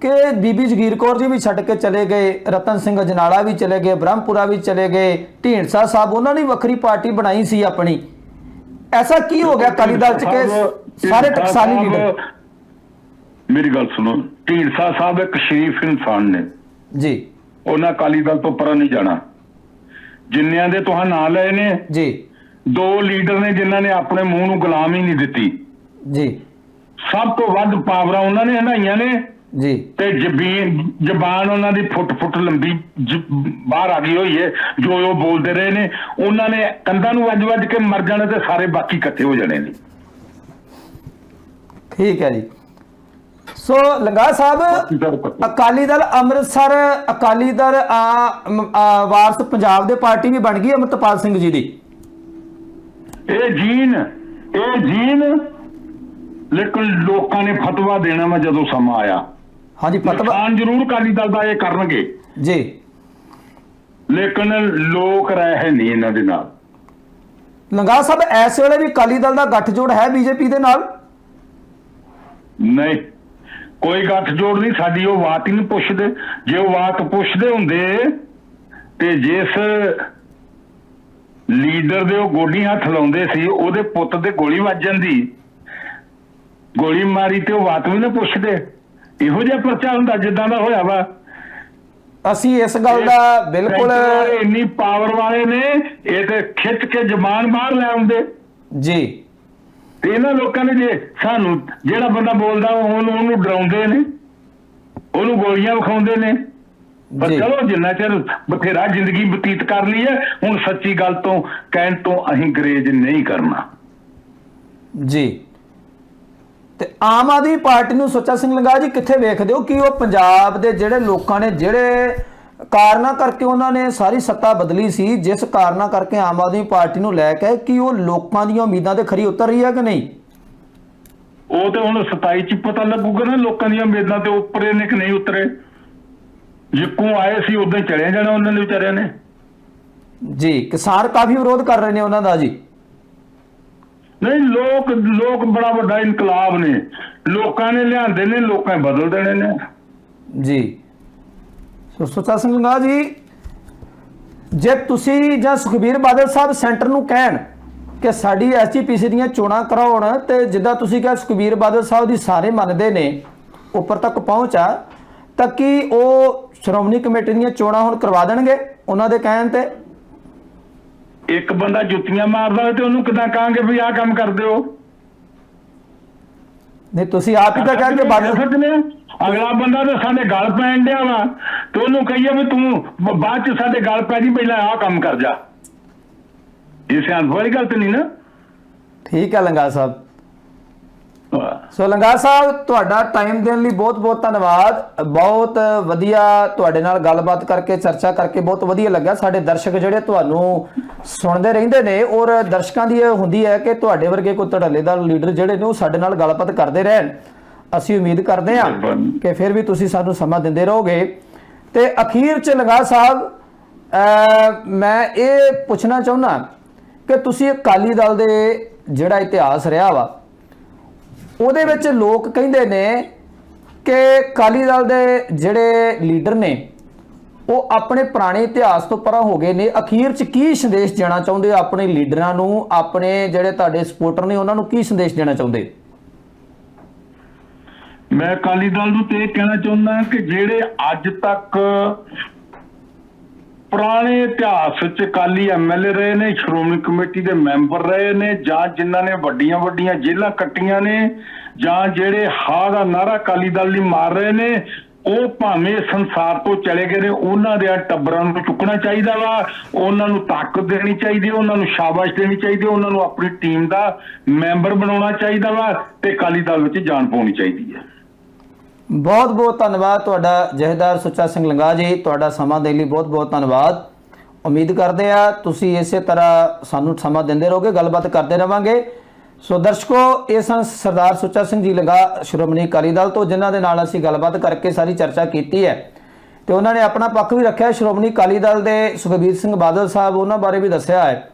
ਕਿ ਬੀਬੀ ਜਗੀਰ ਕੌਰ ਜੀ ਵੀ ਛੱਡ ਕੇ ਚਲੇ ਗਏ ਰਤਨ ਸਿੰਘ ਅਜਨਾਲਾ ਵੀ ਚਲੇ ਗਏ ਬ੍ਰਹਮਪੁਰਾ ਵੀ ਚਲੇ ਗਏ ਢੀਂਡਸਾ ਸਾਹਿਬ ਉਹਨਾਂ ਨੇ ਵੱਖਰੀ ਪਾਰਟੀ ਬਣਾਈ ਸੀ ਆਪਣੀ। ਐਸਾ ਕੀ ਹੋ ਗਿਆ ਅਕਾਲੀ ਦਲ ਚ ਕਿ ਸਾਰੇ ਟਕਸਾਲੀ ਲੀਡਰ? ਮੇਰੀ ਗੱਲ ਸੁਣੋ ਢੀਂਡਸਾ ਸਾਹਿਬ ਇੱਕ ਸ਼ਰੀਫ ਇਨਸਾਨ ਨੇ। ਜੀ। ਉਹਨਾਂ ਅਕਾਲੀ ਦਲ ਤੋਂ ਪਰਾਂ ਨਹੀਂ ਜਾਣਾ। ਜਿੰਨਿਆਂ ਦੇ ਤੁਹਾਂ ਨਾਂ ਲਏ ਨੇ ਜੀ। ਦੋ ਲੀਡਰ ਨੇ ਜਿਨ੍ਹਾਂ ਨੇ ਆਪਣੇ ਮੂੰਹ ਨੂੰ ਗੁਲਾਮ ਹੀ ਨਹੀਂ ਦਿੱਤੀ। ਜੀ। ਸਭ ਤੋਂ ਵੱਧ ਪਾਵਰਾਂ ਉਹਨਾਂ ਨੇ ਹੰਡਾਈਆਂ ਨੇ। ਜੀ। ਤੇ ਜ਼ਬੀਨ ਜ਼ਬਾਨ ਉਹਨਾਂ ਦੀ ਫੁੱਟ ਫੁੱਟ ਲੰਬੀ ਬਾਹਰ ਆ ਗਈ ਹੋਈ ਹੈ ਜੋ ਉਹ ਬੋਲਦੇ ਰਹੇ ਨੇ ਉਹਨਾਂ ਨੇ ਕੰਧਾਂ ਨੂੰ ਵੱਜ ਵੱਜ ਕੇ ਮਰ ਜਾਣਾ ਤੇ ਸਾਰੇ ਬਾਕੀ ਇਕੱਠੇ ਹੋ ਜਾਣੇ ਨੇ। ਠੀਕ ਹੈ ਜੀ। ਸੋ ਲੰਗਾ ਸਾਹਿਬ। ਅਕਾਲੀ ਦਲ ਅੰਮ੍ਰਿਤਸਰ ਅਕਾਲੀ ਦਲ ਵਾਰਸ ਪੰਜਾਬ ਦੇ ਪਾਰਟੀ ਵੀ ਬਣ ਗਈ ਅਮਰਤਪਾਲ ਸਿੰਘ ਜੀ ਦੀ। ਇਹ ਜੀਨ ਇਹ ਜੀਨ ਲੇਕਿਨ ਲੋਕਾਂ ਨੇ ਫਤਵਾ ਦੇਣਾ ਮੈਂ ਜਦੋਂ ਸਮਾਂ ਆਇਆ। ਹਾਂਜੀ ਫਤਵਾ ਨੁਕਸਾਨ ਜ਼ਰੂਰ ਕਾਲੀ ਦਲ ਦਾ ਇਹ ਕਰਨਗੇ। ਜੀ। ਲੇਕਿਨ ਲੋਕ ਰਹੇ ਨਹੀਂ ਇਹਨਾਂ ਦੇ ਨਾਲ। ਲੰਗਾ ਸਾਹਿਬ ਇਸ ਵੇਲੇ ਵੀ ਅਕਾਲੀ ਦਲ ਦਾ ਗੱਠਜੋੜ ਹੈ ਬੀਜੇਪੀ ਦੇ ਨਾਲ? ਨਹੀਂ। ਕੋਈ ਗੱਠ ਜੋੜ ਨਹੀਂ ਸਾਡੀ ਉਹ ਬਾਤ ਹੀ ਨਹੀਂ ਪੁੱਛਦੇ। ਜੇ ਉਹ ਬਾਤ ਪੁੱਛਦੇ ਹੁੰਦੇ ਤੇ ਜਿਸ ਲੀਡਰ ਦੇ ਉਹ ਗੋਡੀ ਹੱਥ ਲਾਉਂਦੇ ਸੀ ਉਹਦੇ ਪੁੱਤ ਤੇ ਗੋਲੀ ਵੱਜ ਜਾਂਦੀ। ਗੋਲੀ ਮਾਰੀ ਤੇ ਉਹ ਬਾਤ ਵੀ ਨਾ ਪੁੱਛਦੇ। ਇਹੋ ਜਿਹਾ ਪਰਚਾ ਹੁੰਦਾ ਜਿੱਦਾਂ ਦਾ ਹੋਇਆ ਵਾ। ਅਸੀਂ ਇਸ ਗੱਲ ਦਾ ਬਿਲਕੁਲ ਇੰਨੀ ਪਾਵਰ ਵਾਲੇ ਨੇ ਇਹ ਤੇ ਖਿੱਚ ਕੇ ਜ਼ਬਾਨ ਬਾਹਰ ਲੈ ਆਉਂਦੇ। ਜੀ। ਤੇ ਇਹਨਾਂ ਲੋਕਾਂ ਨੇ ਜੇ ਸਾਨੂੰ ਜਿਹੜਾ ਬੰਦਾ ਬੋਲਦਾ ਉਹਨੂੰ ਉਹਨੂੰ ਡਰਾਉਂਦੇ ਨੇ। ਉਹਨੂੰ ਗੋਲੀਆਂ ਵਿਖਾਉਂਦੇ ਨੇ। ਪਰ ਚਲੋ ਜਿੰਨਾ ਚਿਰ ਬਥੇਰਾ ਜ਼ਿੰਦਗੀ ਬਤੀਤ ਕਰ ਲਈ ਹੈ ਹੁਣ ਸੱਚੀ ਗੱਲ ਤੋਂ ਕਹਿਣ ਤੋਂ ਅਸੀਂ ਗਰੇਜ ਨਹੀਂ ਕਰਨਾ। ਜੀ। ਤੇ ਆਮ ਆਦਮੀ ਪਾਰਟੀ ਨੂੰ ਸੁੱਚਾ ਸਿੰਘ ਲੰਗਾ ਜੀ ਕਿੱਥੇ ਵੇਖਦੇ ਹੋ? ਕਿ ਉਹ ਪੰਜਾਬ ਦੇ ਜਿਹੜੇ ਲੋਕਾਂ ਨੇ ਜਿਹੜੇ ਕਾਰਨਾਂ ਕਰਕੇ ਉਹਨਾਂ ਨੇ ਸਾਰੀ ਸੱਤਾ ਬਦਲੀ ਸੀ ਜਿਸ ਕਾਰਨਾਂ ਕਰਕੇ ਆਮ ਆਦਮੀ ਪਾਰਟੀ ਨੂੰ ਲੈ ਕੇ ਕਿ ਉਹ ਲੋਕਾਂ ਦੀਆਂ ਉਮੀਦਾਂ ਤੇ ਖਰੀ ਉਤਰ ਰਹੀ ਹੈ ਕਿ ਨਹੀਂ? ਉਹ ਤੇ ਹੁਣ 27 ਚ ਪਤਾ ਲੱਗੂਗਾ ਨਾ ਲੋਕਾਂ ਦੀਆਂ ਉਮੀਦਾਂ ਤੇ ਉੱਪਰੇ ਨੇ ਕਿ ਨਹੀਂ ਉਤਰੇ। ਜਿੱਕੂ ਆਏ ਸੀ ਉਦੋਂ ਚਲੇ ਜਾਣਾ ਉਹਨਾਂ ਨੇ ਵਿਚਾਰਿਆਂ ਨੇ। ਜੀ ਕਿਸਾਨ ਕਾਫੀ ਵਿਰੋਧ ਕਰ ਰਹੇ ਨੇ ਉਹਨਾਂ ਦਾ ਜੀ। ਨਹੀਂ, ਲੋਕ ਲੋਕ ਬੜਾ ਵੱਡਾ ਇਨਕਲਾਬ ਨੇ। ਲੋਕਾਂ ਨੇ ਲਿਆਂਦੇ ਨੇ, ਲੋਕਾਂ ਬਦਲ ਦੇਣੇ ਨੇ। ਜੀ। ਸੋ ਸੁੱਚਾ ਸਿੰਘ ਲੰਗਾ ਜੀ, ਜੇ ਤੁਸੀਂ ਜਾਂ ਸੁਖਬੀਰ ਬਾਦਲ ਸਾਹਿਬ ਸੈਂਟਰ ਨੂੰ ਕਹਿਣ ਕਿ ਸਾਡੀ ਐਸਜੀਪੀਸੀ ਦੀਆਂ ਚੋਣਾਂ ਕਰਾਉਣ ਤੇ ਜਿੱਦਾਂ ਤੁਸੀਂ ਕਿਹਾ ਸੁਖਬੀਰ ਬਾਦਲ ਸਾਹਿਬ ਦੀ ਸਾਰੇ ਮੰਨਦੇ ਨੇ, ਉੱਪਰ ਤੱਕ ਪਹੁੰਚਾ ਤਾਂ ਕੀ ਉਹ ਸ਼੍ਰੋਮਣੀ ਕਮੇਟੀ ਦੀਆਂ ਚੋਣਾਂ ਹੁਣ ਕਰਵਾ ਦੇਣਗੇ, ਉਹਨਾਂ ਦੇ ਕਹਿਣ ਤੇ? ਇੱਕ ਬੰਦਾ ਜੁੱਤੀਆਂ ਮਾਰਦਾ ਹੋਵੇ ਤੇ ਉਹਨੂੰ ਕਿਦਾਂ ਕਹਾਂਗੇ ਵੀ ਆਹ ਕੰਮ ਕਰਦੇ ਹੋ? ਨਹੀਂ ਤੁਸੀਂ ਆਪ ਹੀ ਤਾਂ ਕਹਿ ਕੇ ਬਾਦਲ ਸਕਦੇ ਆ ਅਗਲਾ ਬੰਦਾ ਤਾਂ ਸਾਡੇ ਗਲ ਪੈਣ ਡਿਆ ਵਾ ਤੇ ਉਹਨੂੰ ਕਹੀਏ ਵੀ ਤੂੰ ਬਾਅਦ ਚ ਸਾਡੇ ਗਲ ਪੈ ਜੀ ਪਹਿਲਾਂ ਆਹ ਕੰਮ ਕਰ ਜਾ। ਇਹ ਸਿਆਣ ਵਾਲੀ ਗੱਲ ਤੇ ਨਹੀਂ ਨਾ? ਠੀਕ ਹੈ ਲੰਗਾ ਸਾਹਿਬ। ਹਾਂ। ਸੋ ਲੰਗਾ ਸਾਹਿਬ ਤੁਹਾਡਾ ਟਾਈਮ ਦੇਣ ਲਈ ਬਹੁਤ-ਬਹੁਤ ਧੰਨਵਾਦ। ਬਹੁਤ ਵਧੀਆ ਤੁਹਾਡੇ ਨਾਲ ਗੱਲਬਾਤ ਕਰਕੇ ਚਰਚਾ ਕਰਕੇ ਬਹੁਤ ਵਧੀਆ ਲੱਗਾ ਸਾਡੇ ਦਰਸ਼ਕ ਜਿਹੜੇ ਤੁਹਾਨੂੰ ਸੁਣਦੇ ਰਹਿੰਦੇ ਨੇ ਔਰ ਦਰਸ਼ਕਾਂ ਦੀ ਇਹ ਹੁੰਦੀ ਹੈ ਕਿ ਤੁਹਾਡੇ ਵਰਗੇ ਕੋਈ ਧੜੱਲੇਦਾਰ ਲੀਡਰ ਜਿਹੜੇ ਨੇ ਉਹ ਸਾਡੇ ਨਾਲ ਗੱਲਬਾਤ ਕਰਦੇ ਰਹਿਣ। ਅਸੀਂ ਉਮੀਦ ਕਰਦੇ ਹਾਂ। ਕਿ ਫਿਰ ਵੀ ਤੁਸੀਂ ਸਾਨੂੰ ਸਮਾਂ ਦਿੰਦੇ ਰਹੋਗੇ। ਤੇ ਅਖੀਰ ਚ ਲੰਗਾ ਸਾਹਿਬ ਮੈਂ ਇਹ ਪੁੱਛਣਾ ਚਾਹੁੰਦਾ ਕਿ ਤੁਸੀਂ ਅਕਾਲੀ ਦਲ ਦੇ ਜਿਹੜਾ ਇਤਿਹਾਸ ਰਿਹਾ ਵਾ ਉਹਦੇ ਵਿੱਚ ਲੋਕ ਕਹਿੰਦੇ ਨੇ ਕਿ ਅਕਾਲੀ ਦਲ ਦੇ ਜਿਹੜੇ ਲੀਡਰ ਨੇ, ਉਹ ਆਪਣੇ ਪੁਰਾਣੇ ਇਤਿਹਾਸ ਤੋਂ ਪਰਾਂ ਹੋ ਗਏ ਨੇ। ਅਖੀਰ 'ਚ ਕੀ ਸੰਦੇਸ਼ ਦੇਣਾ ਚਾਹੁੰਦੇ ਹੋ ਆਪਣੇ ਲੀਡਰਾਂ ਨੂੰ? ਆਪਣੇ ਜਿਹੜੇ ਤੁਹਾਡੇ ਸਪੋਰਟਰ ਨੇ, ਉਹਨਾਂ ਨੂੰ ਕੀ ਸੰਦੇਸ਼ ਦੇਣਾ ਚਾਹੁੰਦੇ? ਮੈਂ ਅਕਾਲੀ ਦਲ ਨੂੰ ਤੇ ਇਹ ਕਹਿਣਾ ਚਾਹੁੰਦਾ ਕਿ ਜਿਹੜੇ ਅੱਜ ਤੱਕ ਪੁਰਾਣੇ ਇਤਿਹਾਸ ਵਿੱਚ ਅਕਾਲੀ ਐਮਐਲਏ ਰਹੇ ਨੇ, ਸ਼੍ਰੋਮਣੀ ਕਮੇਟੀ ਦੇ ਮੈਂਬਰ ਰਹੇ ਨੇ, ਜਾਂ ਜਿਨ੍ਹਾਂ ਨੇ ਵੱਡੀਆਂ ਵੱਡੀਆਂ ਜੇਲ੍ਹਾਂ ਕੱਟੀਆਂ ਨੇ, ਜਾਂ ਜਿਹੜੇ ਹਾ ਦਾ ਨਾਰਾ ਅਕਾਲੀ ਦਲ ਲਈ ਮਾਰ ਰਹੇ ਨੇ, ਉਹ ਭਾਵੇਂ ਸੰਸਾਰ ਤੋਂ ਚਲੇ ਗਏ ਨੇ, ਉਹਨਾਂ ਦੇ ਟੱਬਰਾਂ ਨੂੰ ਚੁੱਕਣਾ ਚਾਹੀਦਾ ਵਾ, ਉਹਨਾਂ ਨੂੰ ਤਾਕਤ ਦੇਣੀ ਚਾਹੀਦੀ, ਉਹਨਾਂ ਨੂੰ ਸ਼ਾਬਾਸ਼ ਦੇਣੀ ਚਾਹੀਦੀ, ਉਹਨਾਂ ਨੂੰ ਆਪਣੀ ਟੀਮ ਦਾ ਮੈਂਬਰ ਬਣਾਉਣਾ ਚਾਹੀਦਾ ਵਾ, ਤੇ ਅਕਾਲੀ ਦਲ ਵਿੱਚ ਜਾਨ ਪਾਉਣੀ ਚਾਹੀਦੀ ਹੈ। ਬਹੁਤ ਬਹੁਤ ਧੰਨਵਾਦ ਤੁਹਾਡਾ ਜਹੇਦਾਰ ਸੁੱਚਾ ਸਿੰਘ ਲੰਗਾ ਜੀ, ਤੁਹਾਡਾ ਸਮਾਂ ਦੇਣ ਲਈ ਬਹੁਤ ਬਹੁਤ ਧੰਨਵਾਦ। ਉਮੀਦ ਕਰਦੇ ਆ ਤੁਸੀਂ ਇਸੇ ਤਰ੍ਹਾਂ ਸਾਨੂੰ ਸਮਾਂ ਦਿੰਦੇ ਰਹੋਗੇ, ਗੱਲਬਾਤ ਕਰਦੇ ਰਵਾਂਗੇ। ਸੋ ਦਰਸ਼ਕੋ, ਇਹ ਸਨ ਸਰਦਾਰ ਸੁੱਚਾ ਸਿੰਘ ਜੀ ਲੰਗਾ ਸ਼੍ਰੋਮਣੀ ਅਕਾਲੀ ਦਲ ਤੋਂ, ਜਿਨ੍ਹਾਂ ਦੇ ਨਾਲ ਅਸੀਂ ਗੱਲਬਾਤ ਕਰਕੇ ਸਾਰੀ ਚਰਚਾ ਕੀਤੀ ਹੈ। ਤੇ ਉਹਨਾਂ ਨੇ ਆਪਣਾ ਪੱਖ ਵੀ ਰੱਖਿਆ, ਸ਼੍ਰੋਮਣੀ ਅਕਾਲੀ ਦਲ ਦੇ ਸੁਖਬੀਰ ਸਿੰਘ ਬਾਦਲ ਸਾਹਿਬ, ਉਹਨਾਂ ਬਾਰੇ ਵੀ ਦੱਸਿਆ ਹੈ।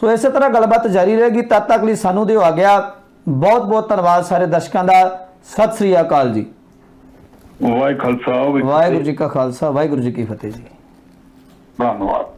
ਸੋ ਇਸੇ ਤਰ੍ਹਾਂ ਗੱਲਬਾਤ ਜਾਰੀ ਰਹੇਗੀ, ਤਦ ਤੱਕ ਲਈ ਸਾਨੂੰ ਦਿਓ ਆ ਗਿਆ ਬਹੁਤ ਬਹੁਤ ਧੰਨਵਾਦ ਸਾਰੇ ਦਰਸ਼ਕਾਂ ਦਾ। ਸਤਿ ਸ੍ਰੀ ਅਕਾਲ ਜੀ। ਵਾਹਿਗੁਰੂ ਖਾਲਸਾ ਵਾਹਿਗੁਰੂ ਜੀ ਕਾ ਖਾਲਸਾ ਵਾਹਿਗੁਰੂ ਜੀ ਕੀ ਫਤਿਹ ਜੀ। ਧੰਨਵਾਦ।